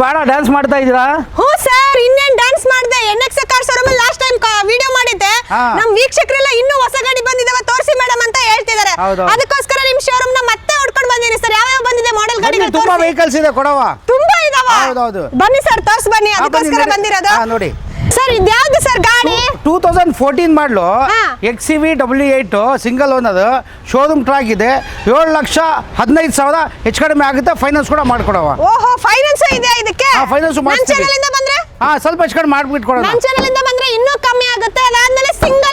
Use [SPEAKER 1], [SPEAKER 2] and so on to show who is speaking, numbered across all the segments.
[SPEAKER 1] ಬಾಳ ಡ್ಯಾನ್ಸ್ ಮಾಡ್ತಾ ಇದ್ದೀರಾ?
[SPEAKER 2] ಹ್ಞೂ ಸರ್ ಇನ್ನೇನ್ ಡ್ಯಾನ್ಸ್ ಮಾಡಿದೆ. N X car showroom last time video ಮಾಡಿದ್ದೆ.
[SPEAKER 1] ನಮ್ಮ
[SPEAKER 2] ನಮ್ ವೀಕ್ಷಕರೆಲ್ಲ ಇನ್ನೂ ಹೊಸ ಗಾಡಿ ಬಂದಿದಾವ ತೋರಿಸಿ ಮೇಡಮ್ ಅಂತ ಹೇಳ್ತಿದ್ದಾರೆ
[SPEAKER 1] ಹೌದು.
[SPEAKER 2] ಅದಕ್ಕೋಸ್ಕರ ನಿಮ್ಮ ಶೋರೂಮ್ನ ಮತ್ತೆ ಹುಡ್ಕೊಂಡು ಬಂದಿನಿ ಸರ್. ಯಾವ್ಯಾವ ಬಂದಿದೆ ಮಾಡೆಲ್
[SPEAKER 1] ಬನ್ನಿ,
[SPEAKER 2] ಗಾಡಿಗಳು
[SPEAKER 1] ತುಂಬಾ
[SPEAKER 2] ತೋರ್ಸಿ.
[SPEAKER 1] ವೆಹಿಕಲ್ಸ್ ಇದೆ ಕೊಡವ.
[SPEAKER 2] ತುಂಬಾ ಇದಾವ.
[SPEAKER 1] ಹೌದು
[SPEAKER 2] ಬನ್ನಿ ಸರ್ ತೋರ್ಸ್ ಬನ್ನಿ.
[SPEAKER 1] ಹಾ, ಬನ್ನಿ,
[SPEAKER 2] ಅದಕ್ಕೋಸ್ಕರ
[SPEAKER 1] ನೋಡಿ.
[SPEAKER 2] ಬಂದಿರೋದು.
[SPEAKER 1] ಹಾ, ನೋಡಿ.
[SPEAKER 2] ಇದ್ಯಾವ್ದು ಸರ್ ಗಾಡಿ?
[SPEAKER 1] ಟೂ ತೌಸಂಡ್ ಫೋರ್ಟೀನ್ ಮಾಡಲು
[SPEAKER 2] ಹಾ.
[SPEAKER 1] X C V W eight single own ಅದು. ಶೋರೂಮ್ ಟ್ರಾಕ್ ಇದೆ. ಏಳು ಲಕ್ಷ ಹದಿನೈದು ಸಾವಿರ ಹೆಚ್ಚು ಕಡಿಮೆ ಆಗುತ್ತೆ. ಫೈನಾನ್ಸ್ ಕೂಡ ಮಾಡ್ಕೊಡವ.
[SPEAKER 2] ಓಹೋ ಫೈನಾನ್ಸ್ ಇದೆ ಇದಕ್ಕೆ?
[SPEAKER 1] ಫೈನಾನ್ಸ್ finance
[SPEAKER 2] ನನ್ನ
[SPEAKER 1] ಮಾಡ್ಸ್ತೀವಿ.
[SPEAKER 2] ಚಾನೆಲ್ ಇಂದ ಬಂದ್ರೆ?
[SPEAKER 1] ಹಾ ಸ್ವಲ್ಪ ಹೆಚ್ಚು ಕಡಿಮೆ ಮಾಡ್ಬಿಟ್ಟು ಕೊಡೋಣ
[SPEAKER 2] ನನ್ನ ಚಾನೆಲ್ ಇಂದ ಬಂದ್ರೆ ಇನ್ನೂ ಕಮ್ಮಿ ಆಗುತ್ತೆ. ಅದಾದ್ಮೇಲೆ ಸಿಂಗಲ್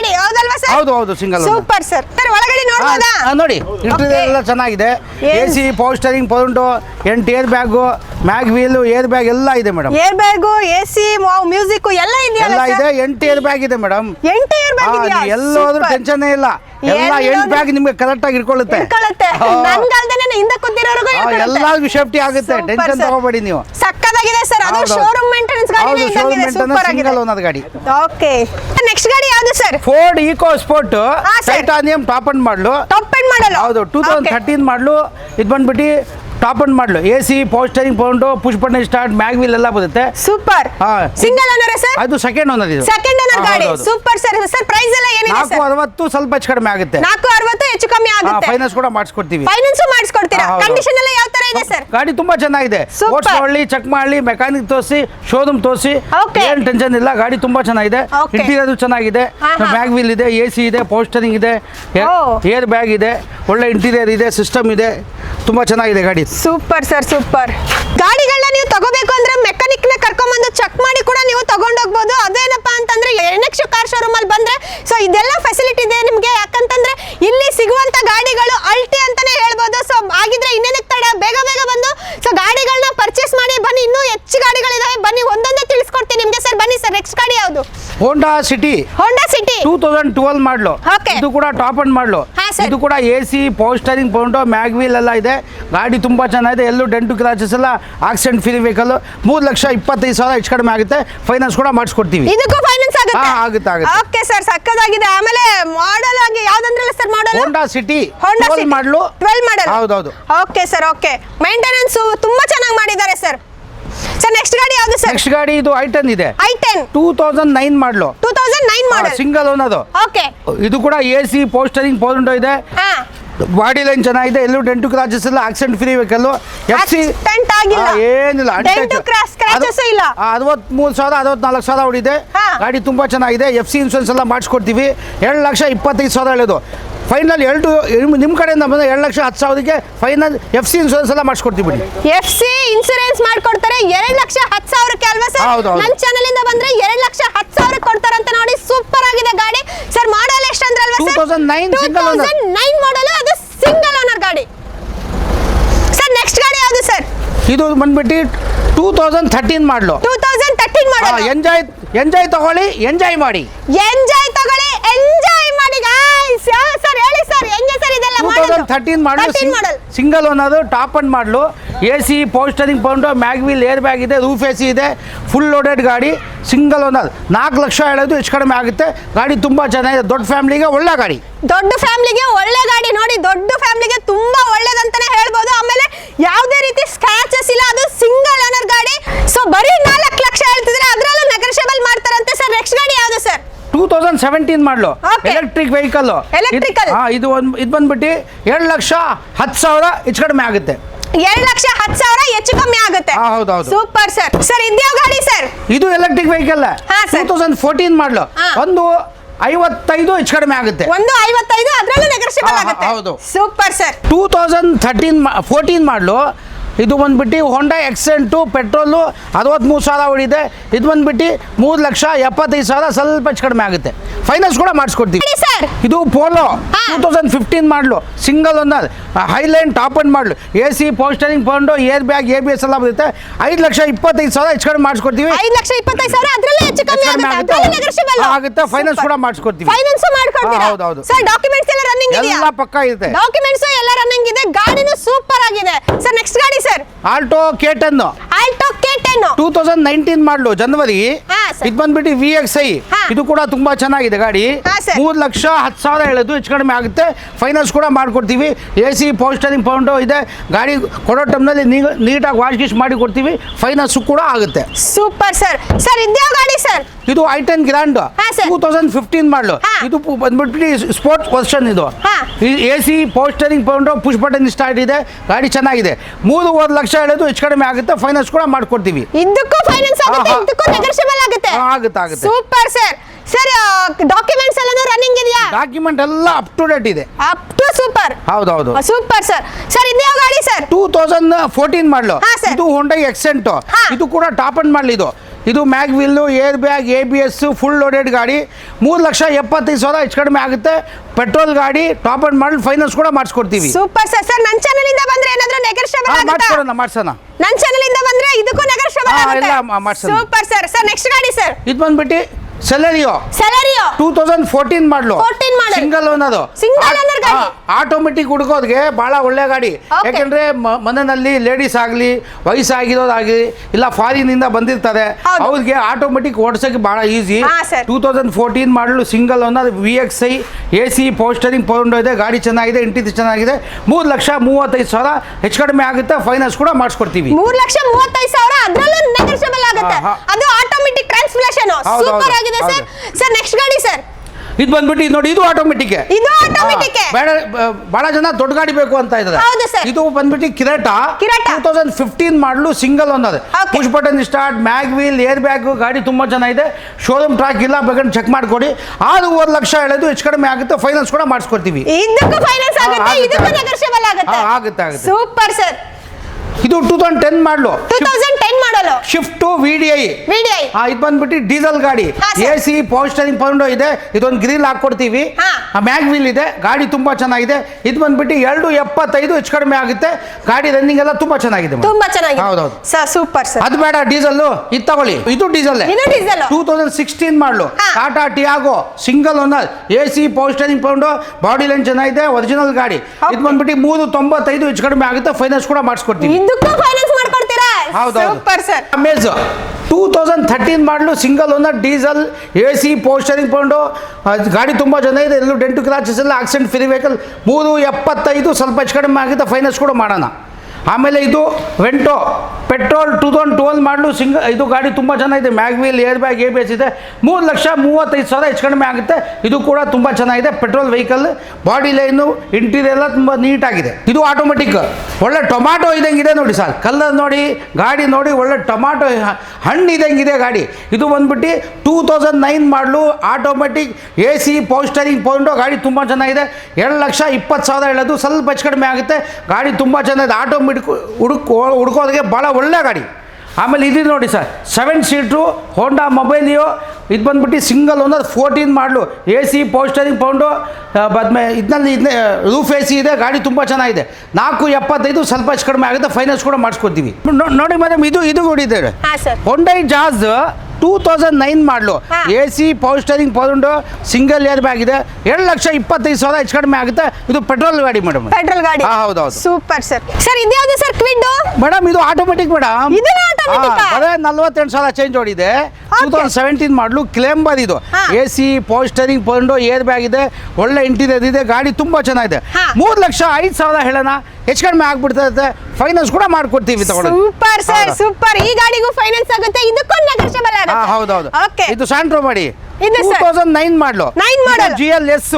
[SPEAKER 2] ಗಾಡಿ ಹೌದಲ್ವಾ ಸರ್?
[SPEAKER 1] ಹೌದು, ಹೌದು, ಸಿಂಗಲ್.
[SPEAKER 2] Super sir. ಸರ್ ಒಳಗಡೆ ನೋಡ್ಬೋದಾ?
[SPEAKER 1] ನೋಡಿ ಇಂಟೀರಿಯರ್ ಎಲ್ಲ ಚೆನ್ನಾಗಿದೆ. A C power steering pound ಎಂಟು air bag mag wheel air bag ಎಲ್ಲ ಇದೆ madam
[SPEAKER 2] air bag A C music ಎಲ್ಲ ಇದೆ
[SPEAKER 1] ಎಲ್ಲ? ಇದೆ ಎಂಟು ಏರ್ ಬ್ಯಾಗ್ ಇದೆ ಮೇಡಮ್
[SPEAKER 2] ಎಂಟು ಏರ್ ಬ್ಯಾಗ್ ಇದೆಯಾ?
[SPEAKER 1] ಎಲ್ಲೋದ್ರೂ ಟೆನ್ಷನ್ ಇಲ್ಲ. ಎಲ್ಲ ಎಂಟು ಬ್ಯಾಗ್ ನಿಮಗೆ ಕರೆಕ್ಟ್ ಆಗಿ ಇಟ್ಕೊಳ್ಳುತ್ತೆ.
[SPEAKER 2] ನನ್ಗಲ್ದೇನೆ ಹಿಂದೆ ಕೂತಿರೋರ್ಗು
[SPEAKER 1] ಎಲ್ಲ ಸೇಫ್ಟಿ ಆಗುತ್ತೆ. ಟೆನ್ಷನ್ ತಗೋಬೇಡಿ ನೀವು.
[SPEAKER 2] ಸಕ್ಕದಾಗಿದೆ ಸರ್. ಅದು. ಶೋರೂಮ್ ಮೇಂಟೆನೆನ್ಸ್ ಗಾಡಿ
[SPEAKER 1] ಹೌದು ಶೋರೂಮ್
[SPEAKER 2] ಸೂಪರ್ ಆಗಿದೆ.
[SPEAKER 1] ಸಿಂಗಲ್ ಓನರ್ ಗಾಡಿ.
[SPEAKER 2] ಓಕೆ ನೆಕ್ಸ್ಟ್ ಗಾಡಿ ಯಾವ್ದು sir.
[SPEAKER 1] Ford EcoSport. Titanium top end model.
[SPEAKER 2] Top end model
[SPEAKER 1] ಹೌದು ಟೂ ತೌಸಂಡ್ ಥರ್ಟೀನ್ ಮಾಡಲು. ಇದು ಬಂದ್ಬಿಟ್ಟು top end model. A C power steering pound pound push button start mag wheel ಎಲ್ಲ ಬರುತ್ತೆ.
[SPEAKER 2] Super.
[SPEAKER 1] ಹಾ.
[SPEAKER 2] Single owner sir
[SPEAKER 1] ಅದು second owner ಇದು
[SPEAKER 2] second owner ಗಾಡಿ. Super sir sir price ಎಲ್ಲ ಏನಿದೆ ಸರ್
[SPEAKER 1] ಅರವತ್ತು ಸ್ವಲ್ಪ ಹೆಚ್ಚು ಕಡಿಮೆ ಆಗುತ್ತೆ.
[SPEAKER 2] ನಾಲ್ಕು ಅರವತ್ತು ಹೆಚ್ಚು ಕಮ್ಮಿ ಆಗುತ್ತೆ.
[SPEAKER 1] ಫೈನಾನ್ಸ್ ಕೂಡ ಮಾಡಿಸ್ಕೊಡ್ತೀವಿ.
[SPEAKER 2] ಫೈನಾನ್ಸ್ ಮಾಡಿಸ್ಕೊಡ್ತೀರಾ? ಕಂಡೀಷನ್ ಎಲ್ಲ ಯಾವ ತರ ಇದೆ ಸರ್
[SPEAKER 1] ಗಾಡಿ ತುಂಬಾ ಚೆನ್ನಾಗಿದೆ.
[SPEAKER 2] ಓಟ್ಸ್
[SPEAKER 1] ಓಡಿಸ್ಕೊಳ್ಳಿ ಚೆಕ್ ಮಾಡಿ ಮೆಕ್ಯಾನಿಕ್ ತೋರಿಸಿ ಶೋರೂಮ್ ತೋರಿಸಿ. ಏನ್ ಟೆನ್ಷನ್ ಇಲ್ಲ ಗಾಡಿ ತುಂಬಾ ಚೆನ್ನಾಗಿದೆ. ಇಂಟೀರಿಯರ್ ಚೆನ್ನಾಗಿದೆ. ಬ್ಯಾಗ್ ವೀಲ್ ಇದೆ ಎ ಸಿ ಇದೆ ಪೋಸ್ಟರಿಂಗ್ ಇದೆ. ಏರ್ ಬ್ಯಾಗ್ ಇದೆ ಒಳ್ಳೆ ಇಂಟೀರಿಯರ್ ಇದೆ ಸಿಸ್ಟಮ್ ಇದೆ ತುಂಬಾ ಚೆನ್ನಾಗಿದೆ ಗಾಡಿ.
[SPEAKER 2] Super sir super. ಗಾಡಿಗಳನ್ನ ನೀವು ತಗೋಬೇಕು ಅಂದ್ರೆ ಮೆಕ್ಯಾನಿಕ್ನ ಕರ್ಕೊಂಡ್ಬಂದು ಚೆಕ್ ಮಾಡಿ ಕೂಡ ನೀವು ತಗೊಂಡೋಗ್ಬೋದು. ಅದೇನಪ್ಪ ಅಂತಂದ್ರೆ ಎಣೆಕ್ಷ ಕಾರ್ ಶೋರೂಮ್ ಅಲ್ಲಿ ಬಂದ್ರೆ ಸೊ ಇದೆಲ್ಲ ಫೆಸಿಲಿಟಿ ಇದೆ ನಿಮಗೆ. ಯಾಕಂತಂದ್ರೆ ಇಲ್ಲಿ ಸಿಗುವಂತ ಗಾಡಿಗಳು ಅಲ್ಟಿ ಅಂತಾನೆ ಹೇಳ್ಬೋದು. ಸೊ ಆಗಿದ್ರೆ ಇನ್ನೇನಕ್ಕೆ ತಡ? ಬೇಗ ಬೇಗ ಬಂದು ಸೊ ಗಾಡಿಗಳನ್ನ ಪರ್ಚೇಸ್ ಮಾಡಿ ಬನ್ನಿ. ಇನ್ನೂ ಹೆಚ್ಚು ಗಾಡಿಗಳಿದಾವೆ. ಬನ್ನಿ ಒಂದೊಂದೇ ತಿಳಿಸ್ಕೊಡ್ತೀನಿ ನಿಮ್ಗೆ ಸರ್. ಬನ್ನಿ ಸರ್ ನೆಕ್ಸ್ಟ್ ಗಾಡಿ ಯಾವುದು?
[SPEAKER 1] Honda City
[SPEAKER 2] Honda City
[SPEAKER 1] two thousand twelve model. ಇದು ಕೂಡ ಟಾಪ್ ಅಂಡ್ ಮಾಡ್ಲು. ಇದು ಕೂಡ A C power steering pound mag wheel ಎಲ್ಲ ಇದೆ. ಗಾಡಿ ತುಂಬ ಚೆನ್ನಾಗಿದೆ. ಎಲ್ಲೂ ಡೆಂಟು ಕ್ರಾಚಸ್ ಎಲ್ಲ ಆಕ್ಸಿಡೆಂಟ್ ಫ್ರೀ ವೆಹಿಕಲ್ ಮೂರು ಲಕ್ಷ ಇಪ್ಪತ್ತೈದು ಸಾವಿರ ಹೆಚ್ಚು ಕಡಿಮೆ ಆಗುತ್ತೆ. ಫೈನಾನ್ಸ್ ಕೂಡ ಮಾಡಿಸ್ಕೊಡ್ತೀವಿ.
[SPEAKER 2] ಇದಕ್ಕೂ ಫೈನಾನ್ಸ್ ಆಗುತ್ತೆ?
[SPEAKER 1] ಹಾ, ಆಗುತ್ತೆ, ಆಗುತ್ತೆ.
[SPEAKER 2] ಓಕೆ ಸರ್ ಸಕ್ಕದಾಗಿದೆ. ಆಮೇಲೆ ಮಾಡೆಲ್ ಆಗಿ ಯಾವ್ದಂದ್ರಲ್ಲ sir model
[SPEAKER 1] Honda City
[SPEAKER 2] Honda
[SPEAKER 1] model
[SPEAKER 2] twelve model
[SPEAKER 1] ಹೌದೌದು.
[SPEAKER 2] ಓಕೆ ಸರ್ ಓಕೆ ಮೇಂಟೆನೆನ್ಸ್ ತುಂಬಾ ಚೆನ್ನಾಗಿ ಮಾಡಿದ್ದಾರೆ ಸರ್ ಸರ್ ನೆಕ್ಸ್ಟ್ ಗಾಡಿ ಯಾವುದು ಸರ್
[SPEAKER 1] ನೆಕ್ಸ್ಟ್ ಗಾಡಿ ಇದು ಐಟನ್ ಇದೆ.
[SPEAKER 2] I ten
[SPEAKER 1] two thousand nine model
[SPEAKER 2] two thousand nine model
[SPEAKER 1] single ಓನದು
[SPEAKER 2] okay
[SPEAKER 1] ಇದು ಕೂಡ ಎ ಸಿ ಪೋಸ್ಟರಿಂಗ್ ಪೌಂಡೋ ಇದೆ.
[SPEAKER 2] ಹಾ.
[SPEAKER 1] ಬಾಡಿ ಲೈನ್ ಚೆನ್ನಾಗಿದೆ. ಎಲ್ಲೂ ಡೆಂಟು ಕ್ರಾಚಸ್ ಇಲ್ಲ. Accident free vehicle F C
[SPEAKER 2] Accident ಆಗಿಲ್ಲ.
[SPEAKER 1] ಏನಿಲ್ಲ.
[SPEAKER 2] Dent, ಕ್ರಾಸ್ scratches ಇಲ್ಲ.
[SPEAKER 1] ಅರವತ್ಮೂರು ಸಾವಿರ ಅರವತ್ನಾಲ್ಕು ಸಾವಿರ ಹೊಡಿದೆ
[SPEAKER 2] ಹಾ.
[SPEAKER 1] ಗಾಡಿ ತುಂಬಾ ಚೆನ್ನಾಗಿದೆ. ಎಫ್ ಸಿ ಇನ್ಶೂರೆನ್ಸ್ ಎಲ್ಲ ಮಾಡಿಸ್ಕೊಡ್ತೀವಿ. ಎರಡು ಲಕ್ಷ ಇಪ್ಪತ್ತೈದು ಸಾವಿರ ಹೇಳೋದು ಫೈನಲ್ ಎರಡು ನಿಮ್ಮ ಕಡೆಯಿಂದ ಬಂದ ಎರಡು ಲಕ್ಷ ಹತ್ತು ಸಾವಿರಕ್ಕೆ ಫೈನಲ್ ಎಫ್ ಸಿ ಇನ್ಸೂರೆನ್ಸ್ ಎಲ್ಲ ಮಾಡಿಸ್ಕೊಡ್ತೀವಿ ಬಿಡಿ.
[SPEAKER 2] ಎಫ್ ಸಿ ಇನ್ಸೂರೆನ್ಸ್ ಮಾಡ್ಕೊಡ್ತಾರೆ. ಎರಡ್ ಲಕ್ಷ ಹತ್ತು ಸಾವಿರಕ್ಕೆ ಅಲ್ವಾ ಸರ್?
[SPEAKER 1] ಹೌದು, ಹೌದು.
[SPEAKER 2] ನನ್ನ ಚಾನಲ್ ಇಂದ ಬಂದ್ರೆ ಎರಡ್ ಲಕ್ಷ ಹತ್ತು ಸಾವಿರಕ್ಕೆ ಕೊಡ್ತಾರಂತ ನೋಡಿ. ಸೂಪರ್ ಆಗಿದೆ ಗಾಡಿ. ಸರ್ ಮಾಡಲ್ ಎಷ್ಟು ಅಂದ್ರಲ್ವಾ sir?
[SPEAKER 1] 2009 single owner.
[SPEAKER 2] Nine model ಅದು ಸಿಂಗಲ್ ಓನರ್ ಗಾಡಿ ಸರ್ ನೆಕ್ಸ್ಟ್ ಗಾಡಿ ಯಾವುದು ಸರ್
[SPEAKER 1] ಇದು ಬಂದ್ಬಿಟ್ಟು two thousand thirteen model.
[SPEAKER 2] Two thousand thirteen model
[SPEAKER 1] enjoy enjoy ತಗೊಳ್ಳಿ ಎಂಜಾಯ್ ಮಾಡಿ.
[SPEAKER 2] ಎಂಜಾಯ್ ತಗೊಳ್ಳಿ ಎಂಜಾಯ್ ಮಾಡಿ ಗಾಯ್ಸ್ ಸರ್ ಹೇಳಿ ಸರ್ ಹೆಂಗೆ ಸರ್ ಇದೆಲ್ಲ
[SPEAKER 1] two thousand thirteen model single ಅನ್ನೋದು top end model. A C power steering pound mag wheel air bag ಇದೆ roof A C ಇದೆ ಫುಲ್ ಲೋಡೆಡ್ ಗಾಡಿ ಸಿಂಗಲ್ ಅನ್ನೋದು ನಾಲ್ಕು ಲಕ್ಷ ಹೇಳೋದು ಹೆಚ್ಚು ಕಡಿಮೆ ಆಗುತ್ತೆ. ಗಾಡಿ ತುಂಬ ಚೆನ್ನಾಗಿದೆ ದೊಡ್ಡ ಫ್ಯಾಮಿಲಿಗೆ ಒಳ್ಳೆ ಗಾಡಿ.
[SPEAKER 2] ದೊಡ್ಡ ಫ್ಯಾಮಿಲಿಗೆ ಒಳ್ಳೆ ಗಾಡಿ ನೋಡಿ ದೊಡ್ಡ ಫ್ಯಾಮಿಲಿಗೆ ತುಂಬಾ ಒಳ್ಳೇದಂತಾನೆ ಹೇಳ್ಬೋದು. ಆಮೇಲೆ ಯಾವುದೇ ರೀತಿ ಸ್ಕ್ರಾಚಸ್ ಇಲ್ಲ ಅದು ಸಿಂಗಲ್ ಓನರ್ ಗಾಡಿ. ಸೊ ಬರೀ ನಾಲ್ಕು ಲಕ್ಷ ಹೇಳ್ತಿದ್ರೆ ಅದರಲ್ಲೂ ನೆಗೋಷಿಯಬಲ್ ಮಾಡ್ತಾರಂತೆ ಸರ್. ನೆಕ್ಸ್ಟ್ ಗಾಡಿ ಯಾವುದು sir?
[SPEAKER 1] Two thousand seventeen model. Electric vehicle electrical ಇದು ಒಂದು ಇದು ಬಂದ್ಬಿಟ್ಟು ಎರಡು ಲಕ್ಷ ಹತ್ತು ಸಾವಿರ ಹೆಚ್ಚು ಕಡಿಮೆ ಆಗುತ್ತೆ.
[SPEAKER 2] ಎರಡು ಲಕ್ಷ ಹತ್ತು ಸಾವಿರ ಹೆಚ್ಚು ಕಮ್ಮಿ ಆಗುತ್ತೆ.
[SPEAKER 1] ಹೌದು, ಹೌದು.
[SPEAKER 2] ಸೂಪರ್ ಸರ್ ಸರ್ ಇದ್ಯಾವ ಗಾಡಿ ಸರ್?
[SPEAKER 1] ಇದು ಎಲೆಕ್ಟ್ರಿಕ್ ವೆಹಿಕಲ್
[SPEAKER 2] ಹಾ,
[SPEAKER 1] ಟೂ. Thousand fourteen model. ಒಂದು ಐವತ್ತೈದು ಹೆಚ್ಚು ಕಡಿಮೆ ಆಗುತ್ತೆ.
[SPEAKER 2] ಒಂದು ಐವತ್ತೈದು ಅದರಲ್ಲೂ ನೆಗೋಷಿಯಬಲ್
[SPEAKER 1] ಹಾ,
[SPEAKER 2] ಆಗುತ್ತೆ.
[SPEAKER 1] ಹೌದು.
[SPEAKER 2] Super sir
[SPEAKER 1] two thousand thirteen fourteen model ಇದು ಬಂದ್ಬಿಟ್ಟು ಹೊಂಡಾ ಎಕ್ಸೆಂಟು ಪೆಟ್ರೋಲು ಅರವತ್ತ್ಮೂರು ಸಾವಿರ ಹೊಡಿದೆ ಇದು ಬಂದ್ಬಿಟ್ಟು ಮೂರು ಲಕ್ಷ ಎಪ್ಪತ್ತೈದು ಸಾವಿರ ಸ್ವಲ್ಪ ಹೆಚ್ಚು ಕಡಿಮೆ ಆಗುತ್ತೆ. ಫೈನಾನ್ಸ್ ಕೂಡ ಮಾಡಿಸ್ಕೊಡ್ತೀವಿ. ಇದು Polo. Two thousand fifteen model. Single owner Highline top end model. A C power steering pound air bag A B S ಎಲ್ಲ ಬರುತ್ತೆ. ಐದು ಲಕ್ಷ ಇಪ್ಪತ್ತೈದು ಸಾವಿರ ಹೆಚ್ಚು ಕಡಿಮೆ ಮಾಡಿಸ್ಕೊಡ್ತೀವಿ.
[SPEAKER 2] ಐದು ಲಕ್ಷ ಇಪ್ಪತ್ತೈದು ಸಾವಿರ ಅದರಲ್ಲೂ ಹೆಚ್ಚು
[SPEAKER 1] ಕಡಿಮೆ
[SPEAKER 2] ಆಗುತ್ತೆ?
[SPEAKER 1] finance ಕೂಡ ಮಾಡಿಸ್ಕೊಡ್ತೀವಿ.
[SPEAKER 2] ಫೈನಾನ್ಸ್ ಮಾಡ್ಕೊಡ್ತೀರಾ?
[SPEAKER 1] ಹೌದು, ಹೌದು.
[SPEAKER 2] ಸರ್ ಡಾಕ್ಯುಮೆಂಟ್ಸ್ ಎಲ್ಲ ರನ್ನಿಂಗ್ ಇದೆಯಾ?
[SPEAKER 1] ಎಲ್ಲ ಪಕ್ಕ ಇದೆ.
[SPEAKER 2] ಡಾಕ್ಯುಮೆಂಟ್ಸ್ ಎಲ್ಲ ರನ್ನಿಂಗ್ ಇದೆ. ಗಾಡಿನೂ ಸೂಪರ್ ಆಗಿದೆ. ಸರ್ ನೆಕ್ಸ್ಟ್ ಗಾಡಿ sir.
[SPEAKER 1] Alto K ten
[SPEAKER 2] Alto K ten
[SPEAKER 1] two thousand nineteen model January.
[SPEAKER 2] ಹಾ sir.
[SPEAKER 1] ಇದು ಬಂದ್ಬಿಟ್ಟು ವಿ ಎಕ್ಸ್ ಐ.
[SPEAKER 2] ಹಾ.
[SPEAKER 1] ಇದು ಕೂಡ ತುಂಬಾ ಚೆನ್ನಾಗಿದೆ ಗಾಡಿ.
[SPEAKER 2] ಹಾ, sir.
[SPEAKER 1] ಮೂರು ಲಕ್ಷ ಹತ್ತು ಸಾವಿರ ಹೇಳೋದು ಹೆಚ್ಚು ಕಡಿಮೆ ಆಗುತ್ತೆ. ಫೈನಾನ್ಸ್ ಕೂಡ ಮಾಡ್ಕೊಡ್ತೀವಿ. ಎ ಸಿ ಪೋಸ್ಟರಿಂಗ್ ಪೌಂಡು ಇದೆ. ಗಾಡಿ ಕೊಡೋ ಟೈಮ್ನಲ್ಲಿ ನೀಟಾಗಿ ವಾಶ್ ಗೀಶ್ ಮಾಡಿ ಕೊಡ್ತೀವಿ. ಫೈನಾನ್ಸ್ ಕೂಡ ಆಗುತ್ತೆ.
[SPEAKER 2] Super sir. ಸರ್ ಇದ್ಯಾವ ಗಾಡಿ ಸರ್?
[SPEAKER 1] ಇದು I ten grand. Two thousand fifteen model. ಇದು ಬಂದ್ಬಿಟ್ಟು ಸ್ಪೋರ್ಟ್ಸ್ ವರ್ಷನ್ ಇದು. A C power steering pound push button start ಇದೆ. ಗಾಡಿ ಚೆನ್ನಾಗಿದೆ. ಮೂರುವರೆ ಲಕ್ಷ ಹೇಳೋದು ಹೆಚ್ಚು ಕಡಿಮೆ ಆಗುತ್ತೆ. ಫೈನಾನ್ಸ್ ಕೂಡ ಮಾಡ್ಕೊಡ್ತೀವಿ.
[SPEAKER 2] ಇದಕ್ಕೂ ಫೈನಾನ್ಸ್ ಆಗುತ್ತೆ. ಇದಕ್ಕೂ ನೆಗೋಷಿಯಬಲ್ ಆಗುತ್ತೆ.
[SPEAKER 1] ಆಗುತ್ತೆ, ಆಗುತ್ತೆ.
[SPEAKER 2] ಸೂಪರ್ ಸರ್ ಸರ್ ಡಾಕ್ಯುಮೆಂಟ್ಸ್ ಎಲ್ಲಾನು ರನ್ನಿಂಗ್ ಇದೆಯಾ?
[SPEAKER 1] ಡಾಕ್ಯುಮೆಂಟ್ ಎಲ್ಲ ಅಪ್ ಟು ಡೇಟ್ ಇದೆ.
[SPEAKER 2] ಅಪ್ ಟು ಸೂಪರ್
[SPEAKER 1] ಹೌದು ಹೌದು
[SPEAKER 2] ಸೂಪರ್ ಸರ್ ಸರ್ ಇದ್ಯಾವ ಗಾಡಿ sir
[SPEAKER 1] two thousand fourteen model.
[SPEAKER 2] ಹಾ, sir.
[SPEAKER 1] ಇದು ಹೊಂಡೈ ಎಕ್ಸೆಂಟ್ ಇದು ಕೂಡ ಟಾಪ್ ಅಂಡ್ ಮಾಡ್ಲಿ ಇದು. ಇದು mag wheel air bag A B S full loaded ಗಾಡಿ. ಮೂರು ಲಕ್ಷ ಎಪ್ಪತ್ತೈದು ಸಾವಿರ ಹೆಚ್ಚು ಕಡಿಮೆ ಆಗುತ್ತೆ. ಪೆಟ್ರೋಲ್ ಗಾಡಿ ಟಾಪ್ ಅಂಡ್ ಮಾಡಲ್ ಫೈನಾನ್ಸ್ ಕೂಡ ಮಾಡಿಸ್ಕೊಡ್ತೀವಿ.
[SPEAKER 2] ಸೂಪರ್ ಸರ್ ಸರ್ ನನ್ನ ಚಾನೆಲ್ ಇಂದ ಬಂದ್ರೆ ಏನಾದ್ರೂ ನೆಗೋಷಿಯಬಲ್ ಆಗುತ್ತಾ?
[SPEAKER 1] ಮಾಡ್ಸೋಣ ಮಾಡ್ಸೋಣ.
[SPEAKER 2] ನನ್ನ ಚಾನೆಲ್ ಇಂದ ಬಂದ್ರೆ ಇದಕ್ಕೂ ನೆಗೋಷಿಯಬಲ್ ಆಗುತ್ತೆ?
[SPEAKER 1] ಎಲ್ಲ ಮಾಡ್ಸೋಣ.
[SPEAKER 2] ಸೂಪರ್ ಸರ್ ಸರ್ ನೆಕ್ಸ್ಟ್ ಗಾಡಿ ಸರ್
[SPEAKER 1] ಇದು ಬಂದ್ಬಿಟ್ಟು Celerio
[SPEAKER 2] Celerio
[SPEAKER 1] two thousand fourteen model.
[SPEAKER 2] 14 model.
[SPEAKER 1] Single ಓನದು
[SPEAKER 2] ಅದು. Owner ಗಾಡಿ.
[SPEAKER 1] ಆಟೋಮೆಟಿಕ್ ಹುಡುಕೋದ್ಗೆ ಬಹಳ ಒಳ್ಳೆ ಗಾಡಿ.
[SPEAKER 2] Okay.
[SPEAKER 1] ಯಾಕೆಂದ್ರೆ ಮ- ಮನೆಯಲ್ಲಿ ಲೇಡೀಸ್ ಆಗಲಿ ವಯಸ್ಸಾಗಿರೋದಾಗಲಿ ಇಲ್ಲ ಫಾರಿನ್ ಇಂದ ಬಂದಿರ್ತಾರೆ
[SPEAKER 2] ಹೌದು.
[SPEAKER 1] ಅವ್ರಿಗೆ ಆಟೋಮೆಟಿಕ್ ಓಡಿಸೋಕೆ ಬಹಳ ಈಸಿ
[SPEAKER 2] ಹಾ, sir.
[SPEAKER 1] Two thousand fourteen model single owner V X I A C power steering pound ಇದೆ ಗಾಡಿ ಚೆನ್ನಾಗಿದೆ ಇಂಟಿ ಚೆನ್ನಾಗಿದೆ. ಮೂರು ಲಕ್ಷ ಮೂವತ್ತೈದು ಸಾವಿರ ಹೆಚ್ಚು ಕಡಿಮೆ ಆಗುತ್ತೆ ಫೈನಾನ್ಸ್ ಕೂಡ ಮಾಡಿಸ್ಕೊಡ್ತೀವಿ.
[SPEAKER 2] ಮೂರ್ ಲಕ್ಷ ಮೂವತ್ತೈದು ಸಾವಿರ ಅದ್ರಲ್ಲೂ ನೆಗೋಷಿಯಬಲ್ ಆಗುತ್ತೆ.
[SPEAKER 1] ಹಾ, ಹಾ.
[SPEAKER 2] ಅದು ಆಟೋಮೆಟಿಕ್ ಟ್ರಾನ್ಸ್ಫ್ಲೇಷನ್
[SPEAKER 1] ಹೌದು,
[SPEAKER 2] ಸೂಪರ್
[SPEAKER 1] ಹೌದು,
[SPEAKER 2] ಆಗಿದೆ. ಸರ್? ಸರ್ ನೆಕ್ಸ್ಟ್ ಗಾಡಿ ಸರ್.
[SPEAKER 1] ಇದು ಬಂದ್ಬಿಟ್ಟು ಇದು ನೋಡಿ ಇದು ಆಟೋಮೆಟಿಕ್
[SPEAKER 2] ಇದು ಆಟೋಮ್ಯಾಟಿಕ್
[SPEAKER 1] ಬೇಡ ಬಹಳ ಜನ ದೊಡ್ಡ ಗಾಡಿ ಬೇಕು ಅಂತ ಇದ್ದಾರೆ.
[SPEAKER 2] ಹೌದು, ಸರ್.
[SPEAKER 1] ಇದು ಬಂದ್ಬಿಟ್ಟು Creta.
[SPEAKER 2] Creta.
[SPEAKER 1] Two thousand fifteen model single ಒಂದ
[SPEAKER 2] Okay.
[SPEAKER 1] Push button start mag wheel air bag ಗಾಡಿ ತುಂಬಾ ಚೆನ್ನಾಗಿದೆ ಶೋರೂಮ್ ಟ್ರ್ಯಾಕ್ ಇಲ್ಲ ಬೇಕಾದ್ರೆ ಚೆಕ್ ಮಾಡ್ಕೊಡಿ. ಆರೂವರೆ ಲಕ್ಷ ಹೇಳೋದು ಹೆಚ್ಚು ಕಡಿಮೆ ಆಗುತ್ತೆ ಫೈನಾನ್ಸ್ ಕೂಡ ಮಾಡಿಸ್ಕೊಡ್ತೀವಿ.
[SPEAKER 2] ಇದಕ್ಕೂ ಫೈನಾನ್ಸ್ ಆಗುತ್ತೆ. ಇದಕ್ಕೂ ಆಗುತ್ತೆ,
[SPEAKER 1] ಆಗುತ್ತೆ.
[SPEAKER 2] ಸೂಪರ್ ಸರ್
[SPEAKER 1] ಇದು two thousand ten model.
[SPEAKER 2] Two thousand ten model.
[SPEAKER 1] Swift V D I
[SPEAKER 2] VDI
[SPEAKER 1] ಆ ಇದು ಬಂದ್ಬಿಟ್ಟು ಡೀಸೆಲ್ ಗಾಡಿ. ಎ ಸಿ ಪೋಸ್ಟರಿಂಗ್ ಪೌಂಡ್ ಇದೆ. ಇದೊಂದು ಗ್ರಿಲ್
[SPEAKER 2] ಹಾಕೊಡ್ತೀವಿ.
[SPEAKER 1] ಮ್ಯಾಗ್ ವೀಲ್ ಇದೆ. ಗಾಡಿ ತುಂಬಾ ಚೆನ್ನಾಗಿದೆ. ಇದು ಬಂದ್ಬಿಟ್ಟು ಎರಡು ಎಪ್ಪತ್ತೈದು ಹೆಚ್ಚು ಕಡಿಮೆ ಆಗುತ್ತೆ. ಗಾಡಿ ರನ್ನಿಂಗ್ ಎಲ್ಲ ತುಂಬಾ ಚೆನ್ನಾಗಿದೆ
[SPEAKER 2] ತುಂಬಾ ಚೆನ್ನಾಗಿದೆ.
[SPEAKER 1] ಹೌದೌದು.
[SPEAKER 2] ಸರ್ ಸೂಪರ್ ಸರ್
[SPEAKER 1] ಅದು ಬೇಡ ಡೀಸೆಲ್ ಇದು ತಗೊಳ್ಳಿ. ಇದು diesel two thousand sixteen model. Tata Tiago single owner A C steering pound body line ಚೆನ್ನಾಗಿದೆ ಒರಿಜಿನಲ್ ಗಾಡಿ. ಇದು ಬಂದ್ಬಿಟ್ಟು ಮೂರು ತೊಂಬತ್ತೈದು ಹೆಚ್ಚು ಕಡಿಮೆ ಆಗುತ್ತೆ. ಫೈನಾನ್ಸ್ ಕೂಡ ಮಾಡಿಸ್ಕೊಡ್ತೀವಿ.
[SPEAKER 2] ಇದಕ್ಕೂ ಫೈನಾನ್ಸ್ ಮಾಡ್ಕೊಡ್ತೀರಾ? Super sir
[SPEAKER 1] Amaze two thousand thirteen model single owner diesel A C power steering pound ಗಾಡಿ ತುಂಬ ಜನ ಇದೆ ಎಲ್ಲೂ ಡೆಂಟು ಕ್ರಾಚಸ್ ಎಲ್ಲ ಆಕ್ಸಿಡೆಂಟ್ ಫ್ರೀ ವೆಹಿಕಲ್ ಮೂರು ಎಪ್ಪತ್ತೈದು ಸ್ವಲ್ಪ ಹೆಚ್ಚು ಕಡಿಮೆ ಆಗಿದ್ದ ಫೈನಾನ್ಸ್ ಕೂಡ ಮಾಡೋಣ. ಆಮೇಲೆ ಇದು Vento, petrol two thousand twelve model single, ಇದು ಗಾಡಿ ತುಂಬ ಚೆನ್ನಾಗಿದೆ. Mag wheel air bag A B ಇದೆ. ಮೂರು ಲಕ್ಷ ಮೂವತ್ತೈದು ಸಾವಿರ ಹೆಚ್ಚು ಕಡಿಮೆ ಆಗುತ್ತೆ. ಇದು ಕೂಡ ತುಂಬ ಚೆನ್ನಾಗಿದೆ. Petrol vehicle, body line, interior ಎಲ್ಲ ತುಂಬ ನೀಟಾಗಿದೆ. ಇದು ಆಟೋಮೆಟಿಕ್. ಒಳ್ಳೆ ಟೊಮಾಟೊ ಇದ್ದಂಗಿದೆ ನೋಡಿ ಸರ್. ಕಲರ್ ನೋಡಿ, ಗಾಡಿ ನೋಡಿ, ಒಳ್ಳೆ ಟೊಮಾಟೊ ಹ- ಹಣ್ಣು ಇದ್ದಂಗಿದೆ ಗಾಡಿ. ಇದು ಬಂದ್ಬಿಟ್ಟು two thousand nine model automatic A C power steering pound ಗಾಡಿ ತುಂಬ ಚೆನ್ನಾಗಿದೆ. ಎರಡು ಲಕ್ಷ ಇಪ್ಪತ್ತು ಸಾವಿರ ಹೇಳೋದು ಸ್ವಲ್ಪ ಹೆಚ್ಚು ಕಡಿಮೆ ಆಗುತ್ತೆ. ಗಾಡಿ ತುಂಬ ಚೆನ್ನಾಗಿದೆ. ಆಟೋಮೆಟಿಕ್ ಹುಡುಕ್ ಹುಡ್ಕೋದಕ್ಕೆ ಭಾಳ ಒಳ್ಳೆ ಗಾಡಿ. ಆಮೇಲೆ ಇದು ನೋಡಿ sir seven seater Honda Mobilio ಇದು ಬಂದ್ಬಿಟ್ಟು single owner fourteen model A C power steering pound ಬದ್ಮೆ ಇದ್ನಲ್ಲಿ ಇದನ್ನೇ ರೂಫ್ ಎ ಸಿ ಇದೆ ಗಾಡಿ ತುಂಬ ಚೆನ್ನಾಗಿದೆ. ನಾಲ್ಕು ಎಪ್ಪತ್ತೈದು ಸ್ವಲ್ಪ ಹೆಚ್ಚು ಕಡಿಮೆ ಆಗುತ್ತೆ ಫೈನಾನ್ಸ್ ಕೂಡ ಮಾಡಿಸ್ಕೊತೀವಿ. ನೋಡಿ ಮೇಡಮ್ ಇದು ಇದು
[SPEAKER 2] ಕೂಡ ಇದೆ.
[SPEAKER 1] Hyundai Jazz two thousand nine model. A C power steering pound single air bag ಇದೆ ಎರಡು ಲಕ್ಷ ಇಪ್ಪತ್ತೈದು ಸಾವಿರ ಹೆಚ್ಚು ಕಡಿಮೆ ಆಗುತ್ತೆ. ಇದು ಪೆಟ್ರೋಲ್ ಗಾಡಿ ಮೇಡಮ್
[SPEAKER 2] ಪೆಟ್ರೋಲ್ ಗಾಡಿ.
[SPEAKER 1] ಹೌದು ಹೌದು.
[SPEAKER 2] ಸೂಪರ್ ಸರ್ ಸರ್ ಇದ್ಯಾವುದು ಸರ್ ಕ್ವಿಡ್
[SPEAKER 1] ಮೇಡಮ್ ಇದು ಆಟೋಮೆಟಿಕ್ ಮೇಡಮ್? ಅದೇ ನಲ್ವತ್ತೆಂಟು ಸಾವಿರ ಚೇಂಜ್ ಓಡಿದೆ. ಟೂ ತೌಸಂಡ್ ಸೆವೆಂಟೀನ್ ಮಾಡಲು ಕ್ಲೇಂಬರ್ ಇದು.
[SPEAKER 2] ಹಾ.
[SPEAKER 1] A C power steering pound air bag ಇದೆ ಒಳ್ಳೆ ಇಂಟೀರಿಯರ್ ಇದೆ. ಗಾಡಿ ತುಂಬಾ ಚೆನ್ನಾಗಿದೆ. ಮೂರು ಲಕ್ಷ ಐದು ಸಾವಿರ ಹೇಳೋಣ. ಹೆಚ್ಚು ಕಡಿಮೆ ಆಗ್ಬಿಡ್ತದೆ ಫೈನಾನ್ಸ್ ಕೂಡ ಮಾಡ್ಕೊಡ್ತೀವಿ ತಗೊಳ್ಳಿ.
[SPEAKER 2] ಸೂಪರ್ ಸರ್ ಸೂಪರ್ ಈ ಗಾಡಿಗೂ ಫೈನಾನ್ಸ್ ಆಗುತ್ತೆ ಇದಕ್ಕೂ ನೆಗೋಷಿಯಬಲ್
[SPEAKER 1] ಹಾ
[SPEAKER 2] ಹೌದು
[SPEAKER 1] ಹೌದು
[SPEAKER 2] ಓಕೆ
[SPEAKER 1] ಇದು ಸ್ಯಾಂಟ್ರೋ ಮಾಡಿ two. Thousand nine model.
[SPEAKER 2] Nine model.
[SPEAKER 1] G L S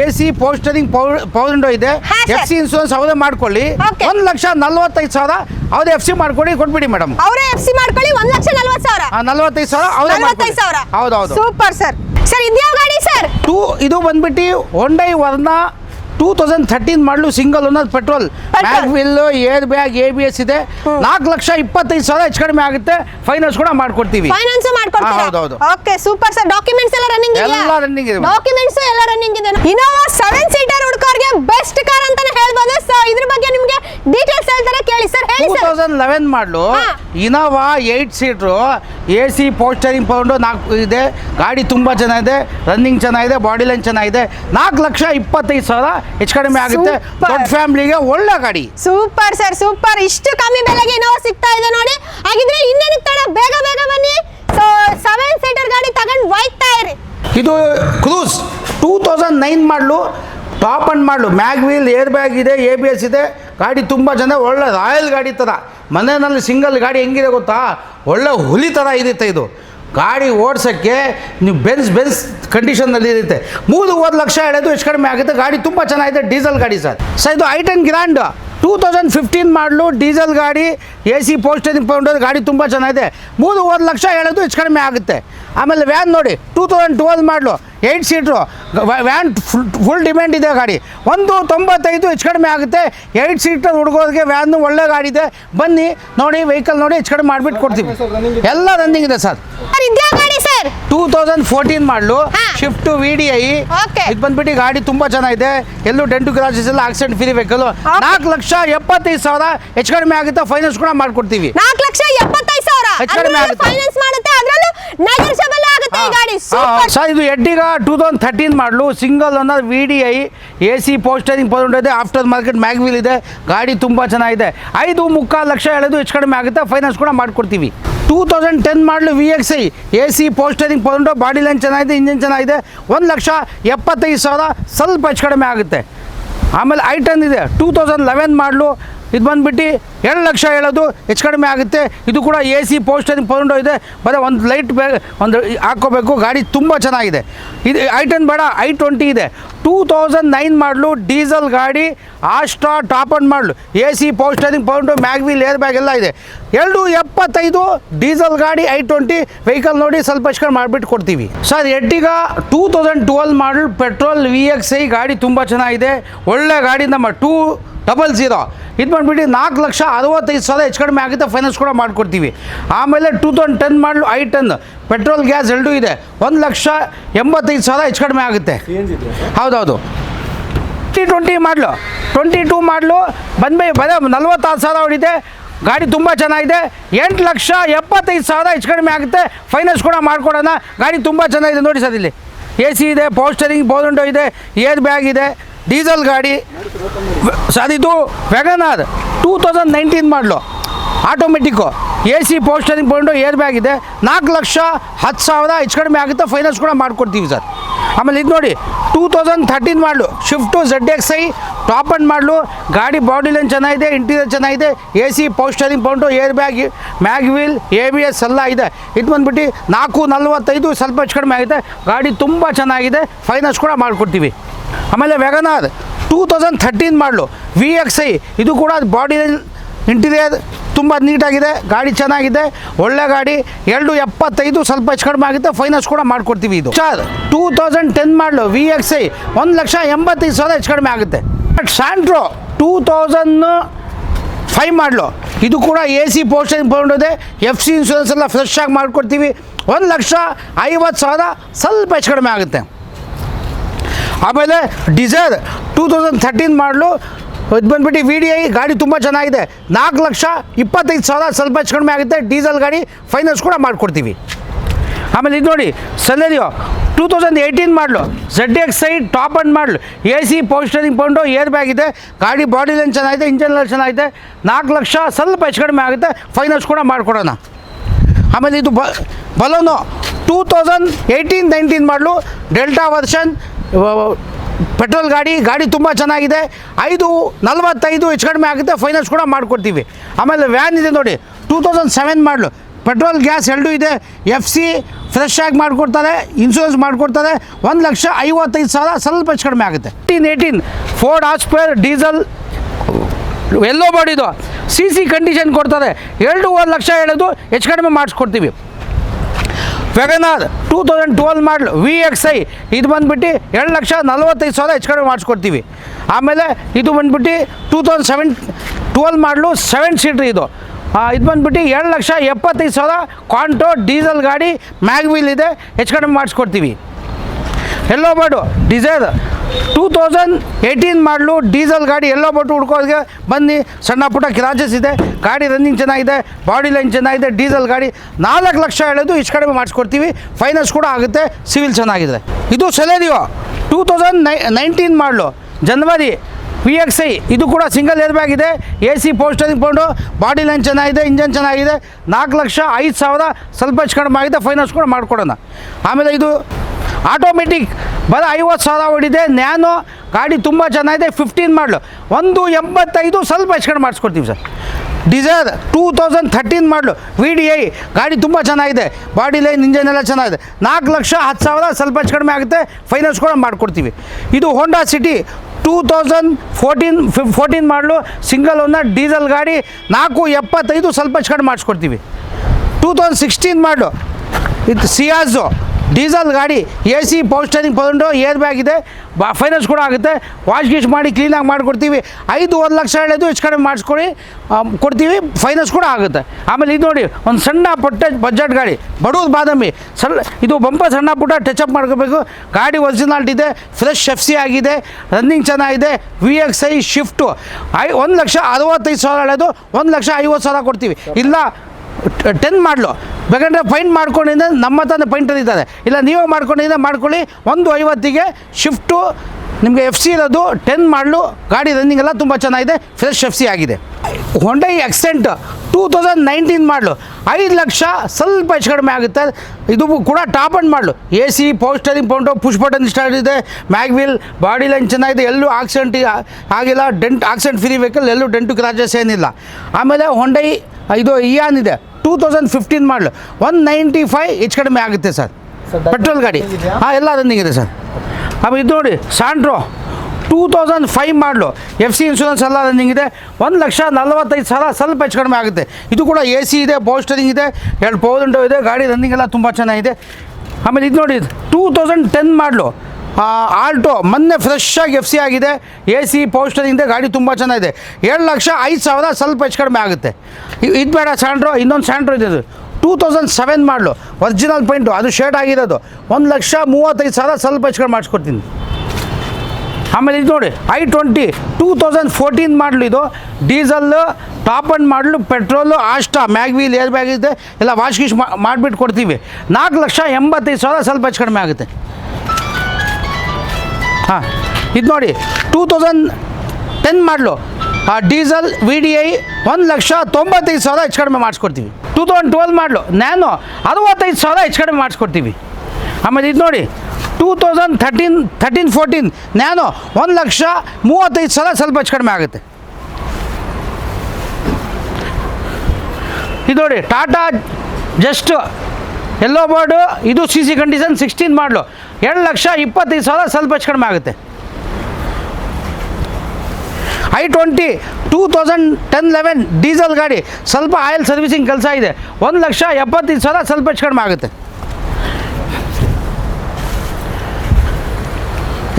[SPEAKER 1] A C power steering pound ಇದೆ.
[SPEAKER 2] FC sir.
[SPEAKER 1] F C insurance ಅವರೇ ಮಾಡ್ಕೊಳ್ಳಿ.
[SPEAKER 2] ಒಂದ್
[SPEAKER 1] ಒಂದು ಲಕ್ಷ ನಲ್ವತ್ತೈದು ಸಾವಿರ ಅವ್ರೇ ಎಫ್ ಸಿ ಮಾಡ್ಕೊಳ್ಳಿ ಕೊಟ್ಬಿಡಿ ಮೇಡಮ್
[SPEAKER 2] ಅವರೇ ಎಫ್ ಸಿ ಮಾಡ್ಕೊಳ್ಳಿ ಒಂದ್ ಲಕ್ಷ ನಲ್ವತ್ತು ಸಾವಿರ.
[SPEAKER 1] ನಲ್ವತ್ತೈದು ಸಾವಿರ ಅವರೇ
[SPEAKER 2] ನಲ್ವತ್ತೈದು ಸಾವಿರ.
[SPEAKER 1] ಹೌದೌದು.
[SPEAKER 2] ಸೂಪರ್ ಸರ್ ಸರ್ ಇದ್ಯಾವ ಗಾಡಿ ಸರ್
[SPEAKER 1] ಟೂ ಇದು ಬಂದ್ಬಿಟ್ಟು Hyundai Verna two thousand thirteen model single ಅನ್ನೋದು petrol bag wheel air bag A B S ಇದೆ. ನಾಲ್ಕು ಲಕ್ಷ ಇಪ್ಪತ್ತೈದು ಸಾವಿರ ಹೆಚ್ಚು ಕಡಿಮೆ ಆಗುತ್ತೆ. ಫೈನಾನ್ಸ್ ಕೂಡ ಮಾಡ್ಕೊಡ್ತೀವಿ.
[SPEAKER 2] ಫೈನಾನ್ಸ್ ಮಾಡ್ಕೊಡ್ತೀರಾ?
[SPEAKER 1] ಹೌದು ಹೌದು
[SPEAKER 2] ಓಕೆ ಸೂಪರ್ ಸರ್ ಡಾಕ್ಯುಮೆಂಟ್ಸ್ ಎಲ್ಲ ರನ್ನಿಂಗ್ ಇದೆ
[SPEAKER 1] ಎಲ್ಲ ರನ್ನಿಂಗ್ ಇದೆ.
[SPEAKER 2] ಡಾಕ್ಯುಮೆಂಟ್ಸ್ ಎಲ್ಲ ರನ್ನಿಂಗ್ ಇದೆ. ಇನೋವಾ ಸೆವೆನ್ ಸೀಟರ್ ಹುಡುಕರ್ಗೆ ಬೆಸ್ಟ್ ಕಾರ್ ಅಂತಾನೆ ಹೇಳ್ಬೋದು. ಸೊ ಇದ್ರ ಬಗ್ಗೆ ನಿಮಗೆ ಡೀಟೇಲ್ಸ್ ಹೇಳ್ತಾರೆ ಕೇಳಿ ಸರ್ ಹೇಳಿ
[SPEAKER 1] two
[SPEAKER 2] sir
[SPEAKER 1] thousand eleven model Innova eight seater A C power steering pound ನಾಲ್ಕು ಇದೆ. ಗಾಡಿ ತುಂಬ ಚೆನ್ನಾಗಿದೆ ರನ್ನಿಂಗ್ ಚೆನ್ನಾಗಿದೆ ಬಾಡಿ ಲೈನ್ ಚೆನ್ನಾಗಿದೆ. ನಾಲ್ಕು ಲಕ್ಷ ಇಪ್ಪತ್ತೈದು ಸಾವಿರ ಹೆಚ್ಚು ಕಡಿಮೆ ಆಗುತ್ತೆ.
[SPEAKER 2] Super.
[SPEAKER 1] ದೊಡ್ಡ ಫ್ಯಾಮಿಲಿಗೆ ಒಳ್ಳೆ ಗಾಡಿ.
[SPEAKER 2] Super sir super. ಇಷ್ಟು ಕಮ್ಮಿ ಬೆಲೆಗೆ ಇನೋವಾ ಸಿಗ್ತಾ ಇದೆ ನೋಡಿ. ಹಾಗಿದ್ರೆ ಇನ್ನೇನಕ್ಕೆ ತಡ ಬೇಗ ಬೇಗ ಬನ್ನಿ. ಸೊ ಸೆವೆನ್ ಸೀಟರ್
[SPEAKER 1] ಇದು Cruze two thousand nine model top end model. Mag wheel air bag ಇದೆ ಎ ಬಿ ಎಸ್ ಇದೆ. ಗಾಡಿ ತುಂಬ ಜನ ಒಳ್ಳೆ ರಾಯಲ್ ಗಾಡಿ ಥರ ಮನೆಯಲ್ಲಿ ಸಿಂಗಲ್ ಗಾಡಿ ಹೆಂಗಿದೆ ಗೊತ್ತಾ? ಒಳ್ಳೆ ಹುಲಿ ಥರ ಇರುತ್ತೆ ಇದು. ಗಾಡಿ ಓಡಿಸೋಕ್ಕೆ ನೀವು ಬೆನ್ಸ್ ಬೆನ್ಸ್ ಕಂಡೀಷನ್ನಲ್ಲಿ ಇರುತ್ತೆ. ಮೂರು ಒಂದು ಲಕ್ಷ ಹೇಳೋದು ಎಷ್ಟು ಕಡಿಮೆ ಆಗುತ್ತೆ. ಗಾಡಿ ತುಂಬ ಚೆನ್ನಾಗಿದೆ. ಡೀಸೆಲ್ ಗಾಡಿ ಸರ್. ಸರ್, ಇದು I ten grand two thousand fifteen model diesel ಗಾಡಿ, A C power steering power window ಗಾಡಿ ತುಂಬ ಚೆನ್ನಾಗಿದೆ. ಮೂರುವರೆ ಲಕ್ಷ ಹೇಳೋದು ಹೆಚ್ಚು ಕಡಿಮೆ ಆಗುತ್ತೆ. ಆಮೇಲೆ ವ್ಯಾನ್ ನೋಡಿ two thousand twelve model eight seater van full full demand ಇದೆ ಗಾಡಿ. ಒಂದು ತೊಂಬತ್ತೈದು ಹೆಚ್ಚು ಕಡಿಮೆ ಆಗುತ್ತೆ. ಏಯ್ಟ್ ಸೀಟರ್ ಹುಡುಗರಿಗೆ ವ್ಯಾನು ಒಳ್ಳೆ ಗಾಡಿ ಇದೆ. ಬನ್ನಿ, ನೋಡಿ ವೆಹಿಕಲ್ ನೋಡಿ ಹೆಚ್ಚು ಕಡಿಮೆ ಮಾಡಿಬಿಟ್ಟು ಕೊಡ್ತೀವಿ. ಎಲ್ಲ ರನ್ನಿಂಗ್ ಇದೆ sir.
[SPEAKER 2] Sir.
[SPEAKER 1] Two thousand fourteen model. Swift V D I. ಇದು ಬಂದ್ಬಿಟ್ಟು ಗಾಡಿ ತುಂಬಾ ಚೆನ್ನಾಗಿದೆ. ಎಲ್ಲೂ ಡೆಂಟು ಗ್ರಾಸಸ್ ಎಲ್ಲ ಆಕ್ಸಿಡೆಂಟ್ ಫ್ರೀ ವೆಹಿಕಲ್ ನಾಲ್ಕು ಲಕ್ಷ ಎಪ್ಪತ್ತೈದು ಸಾವಿರ ಹೆಚ್ಚು ಕಡಿಮೆ ಆಗುತ್ತೆ ಫೈನಾನ್ಸ್ ಕೂಡ ಮಾಡ್ಕೊಡ್ತೀವಿ.
[SPEAKER 2] ನಾಲ್ಕು ಲಕ್ಷ ಎಪ್ಪತ್ತೈದು ಸಾವಿರ.
[SPEAKER 1] ಹೆಚ್ಚು ಕಡಿಮೆ ಆಗುತ್ತೆ.
[SPEAKER 2] ಫೈನಾನ್ಸ್ ಮಾಡುತ್ತೆ ಅದರಲ್ಲೂ ಆಗುತ್ತೆ ಈ ಗಾಡಿ.
[SPEAKER 1] ಸರ್ ಇದು Ertiga two thousand thirteen model single owner V D I A C power steering power window ಇದೆ ಆಫ್ಟರ್ ಮಾರ್ಕೆಟ್ ಮ್ಯಾಗ್ವೀಲ್ ಇದೆ. ಗಾಡಿ ತುಂಬ ಚೆನ್ನಾಗಿದೆ. ಐದು ಮುಕ್ಕಾಲು ಲಕ್ಷ ಎಳೆದು ಹೆಚ್ಚು ಕಡಿಮೆ ಆಗುತ್ತೆ ಫೈನಾನ್ಸ್ ಕೂಡ ಮಾಡ್ಕೊಡ್ತೀವಿ. Two thousand ten model V X I A C power steering power window body line ಚೆನ್ನಾಗಿದೆ ಇಂಜಿನ್ ಚೆನ್ನಾಗಿದೆ. ಒಂದು ಲಕ್ಷ ಎಪ್ಪತ್ತೈದು ಸಾವಿರ ಸ್ವಲ್ಪ ಹೆಚ್ಚು ಕಡಿಮೆ ಆಗುತ್ತೆ. ಆಮೇಲೆ ಐ ಟೆನ್ ಇದೆ. ಟೂ ತೌಸಂಡ್ ಲೆವೆನ್ ಮಾಡಲು ಇದು ಬಂದ್ಬಿಟ್ಟು ಎರಡು ಲಕ್ಷ ಹೇಳೋದು ಹೆಚ್ಚು ಕಡಿಮೆ ಆಗುತ್ತೆ. ಇದು ಕೂಡ ಎ ಸಿ ಪೋಸ್ಟರಿಂಗ್ ಪೌಂಡೋ ಇದೆ. ಬರೀ ಒಂದು ಲೈಟ್ ಬೇ ಒಂದು ಹಾಕ್ಕೋಬೇಕು. ಗಾಡಿ ತುಂಬ ಚೆನ್ನಾಗಿದೆ. ಇದು ಐ ಟೆನ್ ಬೇಡ ಐ ಟ್ವೆಂಟಿ ಇದೆ. Two thousand nine model diesel ಗಾಡಿ Asta top end model. A C power steering pound mag wheel air bag ಎಲ್ಲ ಇದೆ. ಎರಡು ಎಪ್ಪತ್ತೈದು ಡೀಸೆಲ್ ಗಾಡಿ ಐ ಟ್ವೆಂಟಿ ವೆಹಿಕಲ್ ನೋಡಿ ಸ್ವಲ್ಪ ಇಷ್ಟ ಮಾಡಿಬಿಟ್ಟು ಕೊಡ್ತೀವಿ. Sir Ertiga two thousand twelve model petrol V X I ಗಾಡಿ ತುಂಬ ಚೆನ್ನಾಗಿದೆ. ಒಳ್ಳೆ ಗಾಡಿ ನಮ್ಮ ಟೂ ಡಬಲ್ ಜೀರೋ ಇದು ಬಂದ್ಬಿಟ್ಟು ನಾಲ್ಕು ಲಕ್ಷ ಅರವತ್ತೈದು ಸಾವಿರ ಹೆಚ್ಚು ಕಡಿಮೆ ಆಗುತ್ತೆ ಫೈನಾನ್ಸ್ ಕೂಡ ಮಾಡಿಕೊಡ್ತೀವಿ. ಆಮೇಲೆ two thousand ten model I ten petrol gas ಎರಡೂ ಇದೆ. ಒಂದು ಲಕ್ಷ ಎಂಬತ್ತೈದು ಸಾವಿರ ಹೆಚ್ಚು ಕಡಿಮೆ ಆಗುತ್ತೆ. ಹೌದೌದು. T twenty model twenty two model ಬಂದ್ಬೈ ಬರೀ ನಲ್ವತ್ತಾರು ಸಾವಿರ ಹೊಡಿದೆ ಗಾಡಿ ತುಂಬ ಚೆನ್ನಾಗಿದೆ. ಎಂಟು ಲಕ್ಷ ಎಪ್ಪತ್ತೈದು ಸಾವಿರ ಹೆಚ್ಚು ಕಡಿಮೆ ಆಗುತ್ತೆ. ಫೈನಾನ್ಸ್ ಕೂಡ ಮಾಡಿಕೊಡೋಣ. ಗಾಡಿ ತುಂಬ ಚೆನ್ನಾಗಿದೆ. ನೋಡಿ ಸರ್ ಇಲ್ಲಿ. ಎ ಸಿ ಇದೆ ಪೋಸ್ಟರಿಂಗ್ ಬೋಲ್ಡೋ ಇದೆ ಏರ್ ಬ್ಯಾಗ್ ಇದೆ. ಡೀಸೆಲ್ ಗಾಡಿ ಸರ್ ಇದು WagonR two thousand nineteen model. Automatic A C power steering power window air bag ಇದೆ. ನಾಲ್ಕು ಲಕ್ಷ ಹತ್ತು ಸಾವಿರ ಹೆಚ್ಚು ಕಡಿಮೆ ಆಗುತ್ತೆ. ಫೈನಾನ್ಸ್ ಕೂಡ ಮಾಡಿಕೊಡ್ತೀವಿ ಸರ್. ಆಮೇಲೆ ಇದು ನೋಡಿ two thousand thirteen model. Swift Z X I top end model. ಗಾಡಿ ಬಾಡಿ ಲೈನ್ ಚೆನ್ನಾಗಿದೆ ಇಂಟೀರಿಯರ್ ಚೆನ್ನಾಗಿದೆ. A C power steering power window air bag mag wheel A B S ಎಲ್ಲ ಇದೆ. ಇದು ಬಂದ್ಬಿಟ್ಟು ನಾಲ್ಕು ನಲ್ವತ್ತೈದು ಸ್ವಲ್ಪ ಹೆಚ್ಚು ಕಡಿಮೆ ಆಗಿದೆ ಗಾಡಿ ತುಂಬ ಚೆನ್ನಾಗಿದೆ. ಫೈನಾನ್ಸ್ ಕೂಡ ಮಾಡಿಕೊಡ್ತೀವಿ. ಆಮೇಲೆ WagonR two thousand thirteen model. V X I ಇದು ಕೂಡ ಬಾಡಿ ಇಂಟೀರಿಯರ್ ತುಂಬ ನೀಟಾಗಿದೆ, ಗಾಡಿ ಚೆನ್ನಾಗಿದೆ, ಒಳ್ಳೆ ಗಾಡಿ, ಎರಡು ಎಪ್ಪತ್ತೈದು ಸ್ವಲ್ಪ ಹೆಚ್ಚು ಕಡಿಮೆ ಆಗುತ್ತೆ ಫೈನಾನ್ಸ್ ಕೂಡ ಮಾಡಿಕೊಡ್ತೀವಿ ಇದು. Sir two thousand ten model V X I ಒಂದು ಲಕ್ಷ ಎಂಬತ್ತೈದು ಸಾವಿರ ಹೆಚ್ಚು ಕಡಿಮೆ ಆಗುತ್ತೆ. But Santro two thousand five model. ಇದು ಕೂಡ ಎ ಸಿ ಪೋರ್ಷನ್ ಬಂದಿದೆ ಎಫ್ ಸಿ ಇನ್ಶೂರೆನ್ಸ್ ಎಲ್ಲ ಫ್ರೆಶ್ ಆಗಿ ಮಾಡಿಕೊಡ್ತೀವಿ. ಒಂದು ಲಕ್ಷ ಐವತ್ತು ಸಾವಿರ ಸ್ವಲ್ಪ ಹೆಚ್ಚು ಕಡಿಮೆ ಆಗುತ್ತೆ. ಆಮೇಲೆ desire two thousand thirteen model. ಇದು ಬಂದ್ಬಿಟ್ಟು ವಿ ಡಿ ಐ ಗಾಡಿ ತುಂಬ ಚೆನ್ನಾಗಿದೆ. ನಾಲ್ಕು ಲಕ್ಷ ಇಪ್ಪತ್ತೈದು ಸಾವಿರ ಸ್ವಲ್ಪ ಹೆಚ್ಚು ಕಡಿಮೆ ಆಗುತ್ತೆ. ಡೀಸೆಲ್ ಗಾಡಿ ಫೈನಾನ್ಸ್ ಕೂಡ ಮಾಡಿಕೊಡ್ತೀವಿ. ಆಮೇಲೆ ಇದು ನೋಡಿ Celerio two thousand eighteen model. Z X I top end model. A C power steering power window air bag ಇದೆ. ಗಾಡಿ ಬಾಡಿ ಲೈನ್ ಚೆನ್ನಾಗಿದೆ ಇಂಜನ್ ಲೈನ್ ಚೆನ್ನಾಗಿದೆ. ನಾಲ್ಕು ಲಕ್ಷ ಸ್ವಲ್ಪ ಹೆಚ್ಚು ಕಡಿಮೆ ಆಗುತ್ತೆ. ಫೈನಾನ್ಸ್ ಕೂಡ ಮಾಡಿಕೊಡೋಣ. ಆಮೇಲೆ ಇದು Baleno two thousand eighteen nineteen model. Delta version petrol ಗಾಡಿ ಗಾಡಿ ತುಂಬ ಚೆನ್ನಾಗಿದೆ. ಐದು, ನಲ್ವತ್ತೈದು ಹೆಚ್ಚು ಕಡಿಮೆ ಆಗುತ್ತೆ. ಫೈನಾನ್ಸ್ ಕೂಡ ಮಾಡಿಕೊಡ್ತೀವಿ. ಆಮೇಲೆ ವ್ಯಾನ್ ಇದೆ ನೋಡಿ. Two thousand seven model. Petrol gas ಎರಡೂ ಇದೆ. ಎಫ್ ಸಿ ಫ್ರೆಶ್ ಆಗಿ ಮಾಡಿಕೊಡ್ತಾರೆ. ಇನ್ಶೂರೆನ್ಸ್ ಮಾಡಿಕೊಡ್ತಾರೆ. ಒಂದು ಲಕ್ಷ ಐವತ್ತೈದು ಸಾವಿರ ಸ್ವಲ್ಪ ಹೆಚ್ಚು ಕಡಿಮೆ ಆಗುತ್ತೆ. Eighteen eighteen Ford Aspire diesel yellow ಬಾಡಿದು C C condition ಕೊಡ್ತಾರೆ ಎರಡೂವರೆ ಲಕ್ಷ ಹೇಳೋದು ಹೆಚ್ಚು ಕಡಿಮೆ ಮಾಡಿಸ್ಕೊಡ್ತೀವಿ. WagonR two thousand twelve model V X I ಇದು ಬಂದುಬಿಟ್ಟು ಎರಡು ಲಕ್ಷ ನಲ್ವತ್ತೈದು ಸಾವಿರ ಹೆಚ್ಚು ಕಡಿಮೆ ಮಾಡಿಸ್ಕೊಡ್ತೀವಿ. ಆಮೇಲೆ ಇದು ಬಂದುಬಿಟ್ಟು two thousand seven twelve model seven seater ಇದು. ಇದು ಬಂದುಬಿಟ್ಟು ಎರಡು ಲಕ್ಷ ಎಪ್ಪತ್ತೈದು ಸಾವಿರ ಕಾಂಟೋ ಡೀಸೆಲ್ ಗಾಡಿ ಮ್ಯಾಗ್ವೀಲ್ ಇದೆ, ಹೆಚ್ಚು ಕಡಿಮೆ ಮಾಡಿಸ್ಕೊಡ್ತೀವಿ. Yellow board Dzire two thousand eighteen model diesel ಗಾಡಿ ಎಲ್ಲೋ ಬಟ್ಟು ಹುಡ್ಕೋದಕ್ಕೆ ಬನ್ನಿ ಸಣ್ಣ ಪುಟ್ಟ ಕ್ರಾಚಸ್ ಇದೆ. ಗಾಡಿ ರನ್ನಿಂಗ್ ಚೆನ್ನಾಗಿದೆ ಬಾಡಿ ಲೈನ್ ಚೆನ್ನಾಗಿದೆ, ಡೀಸೆಲ್ ಗಾಡಿ. ನಾಲ್ಕು ಲಕ್ಷ ಹೇಳೋದು ಇಷ್ಟು ಕಡಿಮೆ ಮಾಡಿಸ್ಕೊಡ್ತೀವಿ. ಫೈನಾನ್ಸ್ ಕೂಡ ಆಗುತ್ತೆ ಸಿವಿಲ್ ಚೆನ್ನಾಗಿದೆ. ಇದು Celerio. Two thousand nine nineteen model. January P X I ಇದು ಕೂಡ ಸಿಂಗಲ್ ಏರ್ ಬ್ಯಾಗ್ ಇದೆ A C power steering power window body line ಚೆನ್ನಾಗಿದೆ ಇಂಜನ್ ಚೆನ್ನಾಗಿದೆ. ನಾಲ್ಕು ಲಕ್ಷ ಐದು ಸಾವಿರ ಸ್ವಲ್ಪ ಹೆಚ್ಚು ಕಡಿಮೆ ಆಗಿದೆ ಫೈನಾನ್ಸ್ ಕೂಡ ಮಾಡಿಕೊಡೋಣ. ಆಮೇಲೆ ಇದು ಆಟೋಮೆಟಿಕ್ ಬರ ಐವತ್ತು ಸಾವಿರ ಹೊಡಿದೆ ನ್ಯಾನೋ ಗಾಡಿ ತುಂಬ ಚೆನ್ನಾಗಿದೆ. ಫಿಫ್ಟೀನ್ ಮಾಡಲು ಒಂದು ಎಂಬತ್ತೈದು ಸ್ವಲ್ಪ ಹೆಚ್ಚು ಕಡಿಮೆ ಮಾಡಿಸ್ಕೊಡ್ತೀವಿ sir. Dzire two thousand thirteen model V D I ಗಾಡಿ ತುಂಬ ಚೆನ್ನಾಗಿದೆ. ಬಾಡಿ ಲೈನ್ ಇಂಜನ್ ಎಲ್ಲ ಚೆನ್ನಾಗಿದೆ. ನಾಲ್ಕು ಲಕ್ಷ ಹತ್ತು ಸಾವಿರ ಸ್ವಲ್ಪ ಹೆಚ್ಚು ಕಡಿಮೆ ಆಗುತ್ತೆ. ಫೈನಾನ್ಸ್ ಕೂಡ ಮಾಡಿಕೊಡ್ತೀವಿ. ಇದು Honda City two thousand fourteen fif fourteen model single owner diesel ಗಾಡಿ. ನಾಲ್ಕು ಎಪ್ಪತ್ತೈದು ಸ್ವಲ್ಪ ಹೆಚ್ಚು ಕಡಿಮೆ ಮಾಡಿಸ್ಕೊಡ್ತೀವಿ. ಟೂ ತೌಸಂಡ್ ಸಿಕ್ಸ್ಟೀನ್ ಮಾಡಲು ಇದು ಸಿಯಾಜು ಡೀಸೆಲ್ ಗಾಡಿ, A C power steering air bag ಇದೆ ಬಾ ಫೈನಾನ್ಸ್ ಕೂಡ ಆಗುತ್ತೆ. ವಾಶ್ ಗೀಶ್ ಮಾಡಿ ಕ್ಲೀನಾಗಿ ಮಾಡಿಕೊಡ್ತೀವಿ. ಐದು ಒಂದು ಲಕ್ಷ ಹೇಳೋದು ಹೆಚ್ಚು ಕಡಿಮೆ ಮಾಡಿಸ್ಕೊಡಿ. ಕೊಡ್ತೀವಿ ಫೈನಾನ್ಸ್ ಕೂಡ ಆಗುತ್ತೆ. ಆಮೇಲೆ ಇದು ನೋಡಿ, ಒಂದು ಸಣ್ಣ ಪುಟ್ಟ ಬಜೆಟ್ ಗಾಡಿ ಬಡವ್ರ ಬಾದಾಮಿ. ಸಣ್ಣ, ಇದು ಬಂಪ ಸಣ್ಣ ಪುಟ್ಟ ಅಪ್ ಮಾಡ್ಕೋಬೇಕು. ಗಾಡಿ ಒರಿಜಿನಾಲ್ಟಿ ಇದೆ ಫ್ರೆಶ್ ಎಫ್ ಸಿ ಆಗಿದೆ ರನ್ನಿಂಗ್ ಚೆನ್ನಾಗಿದೆ V X I Swift I, ಒಂದು ಲಕ್ಷ ಅರವತ್ತೈದು ಸಾವಿರ ಹೇಳೋದು ಒಂದು ಲಕ್ಷ ಐವತ್ತು ಸಾವಿರ ಕೊಡ್ತೀವಿ. ಇಲ್ಲ ಟೆನ್ ಮಾಡಲು. ಬೇಕಂದ್ರೆ ಪೈಂಟ್ ಮಾಡ್ಕೊಂಡಿದ್ದ ನಮ್ಮ ಹತ್ರ ಪೈಂಟ್ ಇದ್ದಾರೆ ಇಲ್ಲ, ನೀವೇ ಮಾಡ್ಕೊಂಡಿದ್ದ ಮಾಡ್ಕೊಳ್ಳಿ. ಒಂದು ಐವತ್ತಿಗೆ ಶಿಫ್ಟು ನಿಮಗೆ ಎಫ್ ಸಿ ಇರೋದು ಟೆನ್ ಮಾಡಲು. ಗಾಡಿ ರನ್ನಿಂಗ್ ಎಲ್ಲ ತುಂಬ ಚೆನ್ನಾಗಿದೆ. ಫ್ರೆಶ್ ಎಫ್ ಸಿ ಆಗಿದೆ. Hyundai Xcent two thousand nineteen model. ಐದು ಲಕ್ಷ ಸ್ವಲ್ಪ ಹೆಚ್ಚು ಕಡಿಮೆ ಆಗುತ್ತೆ. ಇದು ಕೂಡ top end model. A C power steering power window push button start ಇದೆ. ಮ್ಯಾಗ್ವಿಲ್ ಬಾಡಿ ಲೈನ್ ಚೆನ್ನಾಗಿದೆ. ಎಲ್ಲೂ ಆಕ್ಸಿಡೆಂಟ್ ಆಗಿಲ್ಲ. ಡೆಂಟ್ ಆಕ್ಸಿಡೆಂಟ್ ಫ್ರೀ ವೆಹಿಕಲ್ ಎಲ್ಲೂ ಡೆಂಟು ಕ್ರಾಚಸ್ ಏನಿಲ್ಲ. ಆಮೇಲೆ ಹೊಂಡೈ ಇದು ಇಯಾನ್ ಇದೆ. Two thousand fifteen model one ninety five ಹೆಚ್ಚು ಕಡಿಮೆ ಆಗುತ್ತೆ ಸರ್. ಪೆಟ್ರೋಲ್ ಗಾಡಿ. ಹಾಂ ಎಲ್ಲ ರನ್ನಿಂಗ್ ಇದೆ ಸರ್. ಆಮೇಲೆ ಇದು ನೋಡಿ Santro two thousand five model F C insurance ಎಲ್ಲ ರನ್ನಿಂಗ್ ಇದೆ. ಒಂದು ಲಕ್ಷ ನಲ್ವತ್ತೈದು ಸಾವಿರ ಸ್ವಲ್ಪ ಹೆಚ್ಚು ಕಡಿಮೆ ಆಗುತ್ತೆ. ಇದು ಕೂಡ ಎ ಸಿ ಇದೆ ಬೋಸ್ಟರಿಂಗ್ ಇದೆ ಎರಡು ಪವರ್ ವಿಂಡೋ ಇದೆ ಗಾಡಿ ರನ್ನಿಂಗ್ ಎಲ್ಲ ತುಂಬ ಚೆನ್ನಾಗಿದೆ. ಆಮೇಲೆ ಇದು ನೋಡಿ two thousand ten model Alto ಮೊನ್ನೆ ಫ್ರೆಶ್ ಆಗಿ ಎಫ್ ಸಿ ಆಗಿದೆ. ಎ ಸಿ ಪೋಸ್ಟರಿಂಗ್ ಗಾಡಿ ತುಂಬ ಚೆನ್ನಾಗಿದೆ. ಏಳು ಲಕ್ಷ ಐದು ಸಾವಿರ ಸ್ವಲ್ಪ ಹೆಚ್ಚು ಕಡಿಮೆ ಆಗುತ್ತೆ. ಇದು ಬೇಡ ಸ್ಯಾಂಡ್ರೋ ಇನ್ನೊಂದು ಸ್ಯಾಂಡ್ರೋ ಇದೆ two thousand seven model. Original paint ಅದು ಶೇಡ್ ಆಗಿರೋದು. ಒಂದು ಲಕ್ಷ ಮೂವತ್ತೈದು ಸಾವಿರ ಸ್ವಲ್ಪ ಹೆಚ್ಚು ಕಡಿಮೆ ಮಾಡಿಸ್ಕೊಡ್ತೀನಿ. ಆಮೇಲೆ ಇದು ನೋಡಿ I twenty two thousand fourteen model ಇದು. Diesel top end model petrol Asta mag wheel air bag ಇದೆ. ಎಲ್ಲ ವಾಶ್ ಗೀಶ್ ಮಾಡಿಬಿಟ್ಟು ಕೊಡ್ತೀವಿ. ನಾಲ್ಕು ಲಕ್ಷ ಎಂಬತ್ತೈದು ಸಾವಿರ ಸ್ವಲ್ಪ ಹೆಚ್ಚು ಕಡಿಮೆ ಆಗುತ್ತೆ. ಹಾಂ, ಇದು ನೋಡಿ two thousand ten model. Diesel V D I ಒಂದು ಲಕ್ಷ ತೊಂಬತ್ತೈದು ಸಾವಿರ ಹೆಚ್ಚು ಕಡಿಮೆ ಮಾಡಿಸ್ಕೊಡ್ತೀವಿ. ಟೂ ತೌಸಂಡ್ ಟ್ವೆಲ್ ಮಾಡಲು. ನಾನು ಅರವತ್ತೈದು ಸಾವಿರ ಹೆಚ್ಚು ಕಡಿಮೆ ಮಾಡಿಸ್ಕೊಡ್ತೀವಿ. ಆಮೇಲೆ ಇದು ನೋಡಿ two thousand thirteen thirteen fourteen ನಾನು ಒಂದು ಲಕ್ಷ ಮೂವತ್ತೈದು ಸಾವಿರ ಸ್ವಲ್ಪ ಹೆಚ್ಚು ಕಡಿಮೆ ಆಗುತ್ತೆ. ಇದು ನೋಡಿ, ಟಾಟಾ ಜಸ್ಟ್ ಎಲ್ಲೋ ಬೋರ್ಡು, ಇದು C C condition sixteen model. ಎರಡು ಲಕ್ಷ ಇಪ್ಪತ್ತೈದು ಸಾವಿರ ಸ್ವಲ್ಪ ಹೆಚ್ಚು ಕಡಿಮೆ ಆಗುತ್ತೆ. I twenty two thousand ten eleven diesel ಗಾಡಿ ಸ್ವಲ್ಪ ಆಯಿಲ್ ಸರ್ವಿಸಿಂಗ್ ಕೆಲಸ ಇದೆ. ಒಂದು ಲಕ್ಷ ಎಪ್ಪತ್ತೈದು ಸಾವಿರ ಸ್ವಲ್ಪ ಹೆಚ್ಚು ಕಡಿಮೆ ಆಗುತ್ತೆ.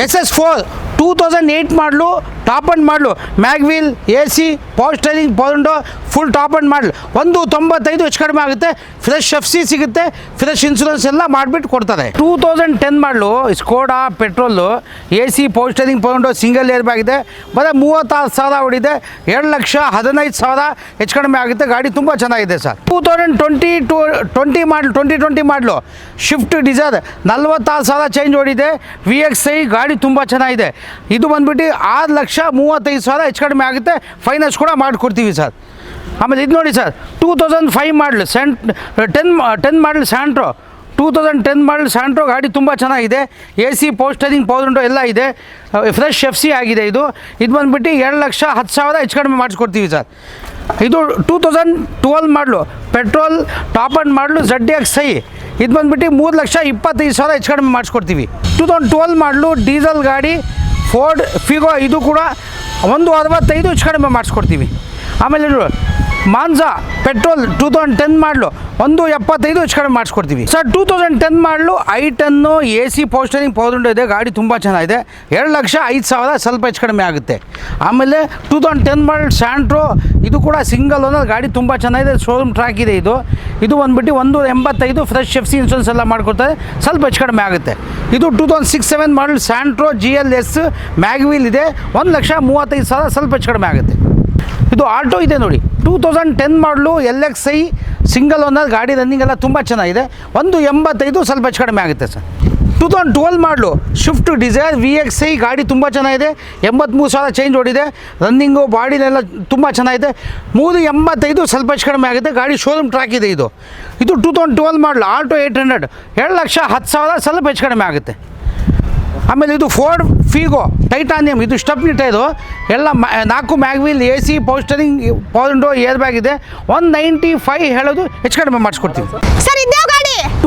[SPEAKER 1] S S four two thousand eight model top end model. Mag wheel A C power steering power window full top end model. ಒಂದು ತೊಂಬತ್ತೈದು ಹೆಚ್ಚು ಕಡಿಮೆ ಆಗುತ್ತೆ. ಫ್ರೆಶ್ ಎಫ್ ಸಿ ಸಿಗುತ್ತೆ. ಫ್ರೆಶ್ ಇನ್ಶೂರೆನ್ಸ್ ಎಲ್ಲ ಮಾಡಿಬಿಟ್ಟು ಕೊಡ್ತಾರೆ. Two thousand ten model Skoda petrol A C power steering power window single air bag ಇದೆ ಬರೀ ಮೂವತ್ತಾರು ಸಾವಿರ ಹೊಡಿದೆ ಎರಡು ಲಕ್ಷ ಹದಿನೈದು ಸಾವಿರ ಹೆಚ್ಚು ಕಡಿಮೆ ಆಗುತ್ತೆ. ಗಾಡಿ ತುಂಬ ಚೆನ್ನಾಗಿದೆ sir. Two thousand twenty two twenty model twenty twenty model. Swift Dzire ನಲ್ವತ್ತಾರು ಸಾವಿರ ಚೇಂಜ್ ಹೊಡಿದೆ ವಿ ಎಕ್ಸ್ ಐ ಗಾಡಿ ತುಂಬ ಚೆನ್ನಾಗಿದೆ. ಇದು ಬಂದ್ಬಿಟ್ಟು ಆರು ಲಕ್ಷ ಮೂವತ್ತೈದು ಸಾವಿರ ಹೆಚ್ಚು ಕಡಿಮೆ ಆಗುತ್ತೆ. ಫೈನಾನ್ಸ್ ಕೂಡ ಮಾಡಿಕೊಡ್ತೀವಿ ಸರ್. ಆಮೇಲೆ ಇದು ನೋಡಿ sir two thousand five model cent ten ten model Santro two thousand ten model Santro ಗಾಡಿ ತುಂಬ ಚೆನ್ನಾಗಿದೆ. ಎ ಸಿ ಪೋಸ್ಟರಿಂಗ್ ಪೌಡ್ರಿಂಟು ಎಲ್ಲ ಇದೆ. ಫ್ರೆಶ್ ಎಫ್ ಸಿ ಆಗಿದೆ ಇದು. ಇದು ಬಂದುಬಿಟ್ಟು ಎರಡು ಲಕ್ಷ ಹತ್ತು ಸಾವಿರ ಹೆಚ್ಚು ಕಡಿಮೆ ಮಾಡಿಸ್ಕೊಡ್ತೀವಿ ಸರ್. ಇದು two thousand twelve model petrol top end model Z X I ಇದು ಬಂದುಬಿಟ್ಟು ಮೂರು ಲಕ್ಷ ಇಪ್ಪತ್ತೈದು ಸಾವಿರ ಹೆಚ್ಚು ಕಡಿಮೆ ಮಾಡಿಸ್ಕೊಡ್ತೀವಿ. Two thousand twelve model diesel ಗಾಡಿ ಫೋರ್ಡ್ ಫಿಗೋ ಇದು ಕೂಡ ಒಂದು ಅರವತ್ತೈದು ಹೆಚ್ಚು ಕಡಿಮೆ ಮಾಡಿಸ್ಕೊಡ್ತೀವಿ. ಆಮೇಲೆ Manza petrol two thousand ten model. ಒಂದು ಎಪ್ಪತ್ತೈದು ಹೆಚ್ಚು ಕಡಿಮೆ ಮಾಡಿಸ್ಕೊಡ್ತೀವಿ. Sir two thousand ten model I ten A C power steering power window ಇದೆ. ಗಾಡಿ ತುಂಬ ಚೆನ್ನಾಗಿದೆ. ಎರಡು ಲಕ್ಷ ಐದು ಸಾವಿರ ಸ್ವಲ್ಪ ಹೆಚ್ಚು ಕಡಿಮೆ ಆಗುತ್ತೆ. ಆಮೇಲೆ two thousand ten model Santro, ಇದು ಕೂಡ ಸಿಂಗಲ್ ಓನರ್. ಗಾಡಿ ತುಂಬ ಚೆನ್ನಾಗಿದೆ. ಶೋರೂಮ್ ಟ್ರ್ಯಾಕ್ ಇದೆ ಇದು. ಇದು ಬಂದುಬಿಟ್ಟು ಒಂದು ಎಂಬತ್ತೈದು ಫ್ರೆಶ್ ಎಫ್ ಸಿ ಇನ್ಸೂರೆನ್ಸ್ ಎಲ್ಲ ಮಾಡ್ಕೊಡ್ತಾರೆ ಸ್ವಲ್ಪ ಹೆಚ್ಚು ಕಡಿಮೆ ಆಗುತ್ತೆ. ಇದು two thousand six seven model Santro G L S mag wheel ಇದೆ. ಒಂದು ಲಕ್ಷ ಮೂವತ್ತೈದು ಸಾವಿರ ಸ್ವಲ್ಪ ಹೆಚ್ಚು ಕಡಿಮೆ ಆಗುತ್ತೆ. ಇದು ಆಲ್ಟೋ ಇದೆ ನೋಡಿ. Two thousand ten model L X I single owner ಗಾಡಿ ರನ್ನಿಂಗ್ ಎಲ್ಲ ತುಂಬ ಚೆನ್ನಾಗಿದೆ. ಒಂದು ಎಂಬತ್ತೈದು ಸ್ವಲ್ಪ ಹೆಚ್ಚು ಕಡಿಮೆ ಆಗುತ್ತೆ sir. Two thousand twelve model Swift Dzire V X I ಗಾಡಿ ತುಂಬ ಚೆನ್ನಾಗಿದೆ. ಎಂಬತ್ತ್ಮೂರು ಸಾವಿರ ಚೇಂಜ್ ಓಡಿದೆ. ರನ್ನಿಂಗು ಬಾಡಿನೆಲ್ಲ ತುಂಬ ಚೆನ್ನಾಗಿದೆ. ಮೂರು ಎಂಬತ್ತೈದು ಸ್ವಲ್ಪ ಹೆಚ್ಚು ಕಡಿಮೆ ಆಗುತ್ತೆ. ಗಾಡಿ ಶೋರೂಮ್ ಟ್ರ್ಯಾಕ್ ಇದೆ ಇದು. ಇದು two thousand twelve model Alto eight hundred ಎರಡು ಲಕ್ಷ ಹತ್ತು ಸಾವಿರ ಸ್ವಲ್ಪ ಹೆಚ್ಚು ಕಡಿಮೆ ಆಗುತ್ತೆ. ಆಮೇಲೆ ಇದು ಫೋರ್ಡ್ ಫೀಗೋ ಟೈಟಾನಿಯಂ ಇದು ಸ್ಟಪ್ನಿಟ ಇದು. ಎಲ್ಲ ನಾಲ್ಕು mag wheel A C power steering pound air bag ಇದೆ. ಒನ್ ನೈಂಟಿ ಫೈವ್ ಹೇಳೋದು ಹೆಚ್ಚು ಕಡಿಮೆ ಮಾಡಿಸ್ಕೊಡ್ತೀವಿ.
[SPEAKER 2] Sir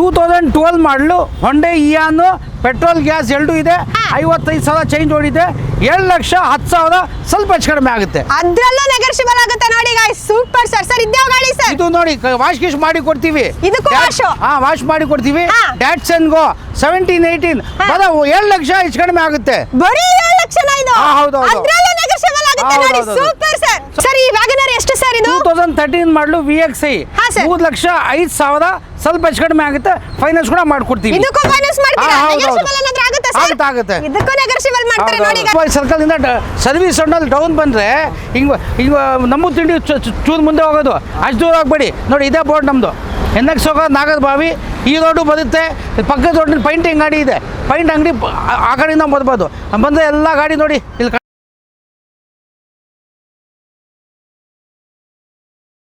[SPEAKER 1] two thousand twelve model Hyundai Eon petrol gas ಎರಡು ಇದೆ. ಐವತ್ತೈದು ಸಾವಿರ ಚೇಂಜ್ ಓಡಿದೆ. ಎರಡು ಲಕ್ಷ ಹತ್ತು ಸಾವಿರ ಸ್ವಲ್ಪ ಹೆಚ್ಚು ಕಡಿಮೆ ಆಗುತ್ತೆ.
[SPEAKER 2] ಅದ್ರಲ್ಲೂ ನೆಗೋಷಿಯಬಲ್ ಆಗುತ್ತೆ ನೋಡಿ ಗಾಯ್ಸ್ ಸೂಪರ್ ಸರ್ ಸರ್ ಇದ್ಯಾವ ಗಾಡಿ ಸರ್
[SPEAKER 1] ಇದು ನೋಡಿ ವಾಶ್ ಗೀಶ್ ಮಾಡಿ ಕೊಡ್ತೀವಿ.
[SPEAKER 2] ಇದಕ್ಕೂ ವಾಶ್
[SPEAKER 1] ಹಾ ವಾಶ್ ಮಾಡಿ ಕೊಡ್ತೀವಿ.
[SPEAKER 2] ಡ್ಯಾಟ್ಸನ್
[SPEAKER 1] ಗೋ ಸೆವೆಂಟೀನ್ ಏಯ್ಟೀನ್
[SPEAKER 2] ಅದಾವು
[SPEAKER 1] ಬರ ಏಳು ಲಕ್ಷ ಹೆಚ್ಚು ಕಡಿಮೆ ಆಗುತ್ತೆ.
[SPEAKER 2] ಬರೀ ಏಳು ಲಕ್ಷನ ಇದು?
[SPEAKER 1] ಹಾ, ಹೌದು, ಹೌದು.
[SPEAKER 2] ಅದ್ರಲ್ಲೂ ನೆಗೋಷಿಯಬಲ್ ಆಗುತ್ತೆ ನೋಡಿ.
[SPEAKER 1] ಹೌದು, ಹೌದು.
[SPEAKER 2] ಸೂಪರ್ ಸರ್ ಸರ್ ಈ ವ್ಯಾಗನರ್ ಎಷ್ಟು ಸರ್ ಇದು?
[SPEAKER 1] Two thousand thirteen model V X I. ಮೂರು ಲಕ್ಷ ಐದು ಸಾವಿರ ಸ್ವಲ್ಪ ಹೆಚ್ಚು ಕಡಿಮೆ ಆಗುತ್ತೆ. ಫೈನಾನ್ಸ್ ಕೂಡ ಮಾಡ್ಕೊಡ್ತೀವಿ.
[SPEAKER 2] ಇದಕ್ಕೂ ಫೈನಾನ್ಸ್. ಆಗುತ್ತೆ ಸರ್?
[SPEAKER 1] ಆಗುತ್ತೆ, ಆಗುತ್ತೆ.
[SPEAKER 2] ಇದಕ್ಕೂ ನೆಗೋಷಿಯಬಲ್ ಮಾಡ್ತಾರೆ ನೋಡಿ ಈಗ.
[SPEAKER 1] ಸರ್ಕಲ್ ಇಂದ ಸರ್ವಿಸ್ ರೋಡ್ನಲ್ಲಿ ಡೌನ್ ಬಂದ್ರೆ ಹಿಂಗ ಹಿಂಗ ನಮ್ಮ ತಿಂಡಿ ಚೂರು ಮುಂದೆ ಹೋಗೋದು. ಅಷ್ಟು ದೂರ ಆಗಬೇಡಿ. ನೋಡಿ ಇದೇ ಬೋರ್ಡ್ ನಮ್ಮದು ಎನ್ ಎಕ್ಸ್ ಹೋಗೋದು ನಾಗದ ಬಾವಿ ಈ ರೋಡು ಬರುತ್ತೆ. ಪಕ್ಕದ ರೋಡ್ನಲ್ಲಿ ಪೈಂಟಿಂಗ್ ಗಾಡಿ ಇದೆ. ಪೈಂಟ್ ಅಂಗಡಿ ಆ ಕಡೆಯಿಂದ ಬರ್ಬೋದು. ಬಂದರೆ ಎಲ್ಲ ಗಾಡಿ ನೋಡಿ ಇಲ್ಲಿ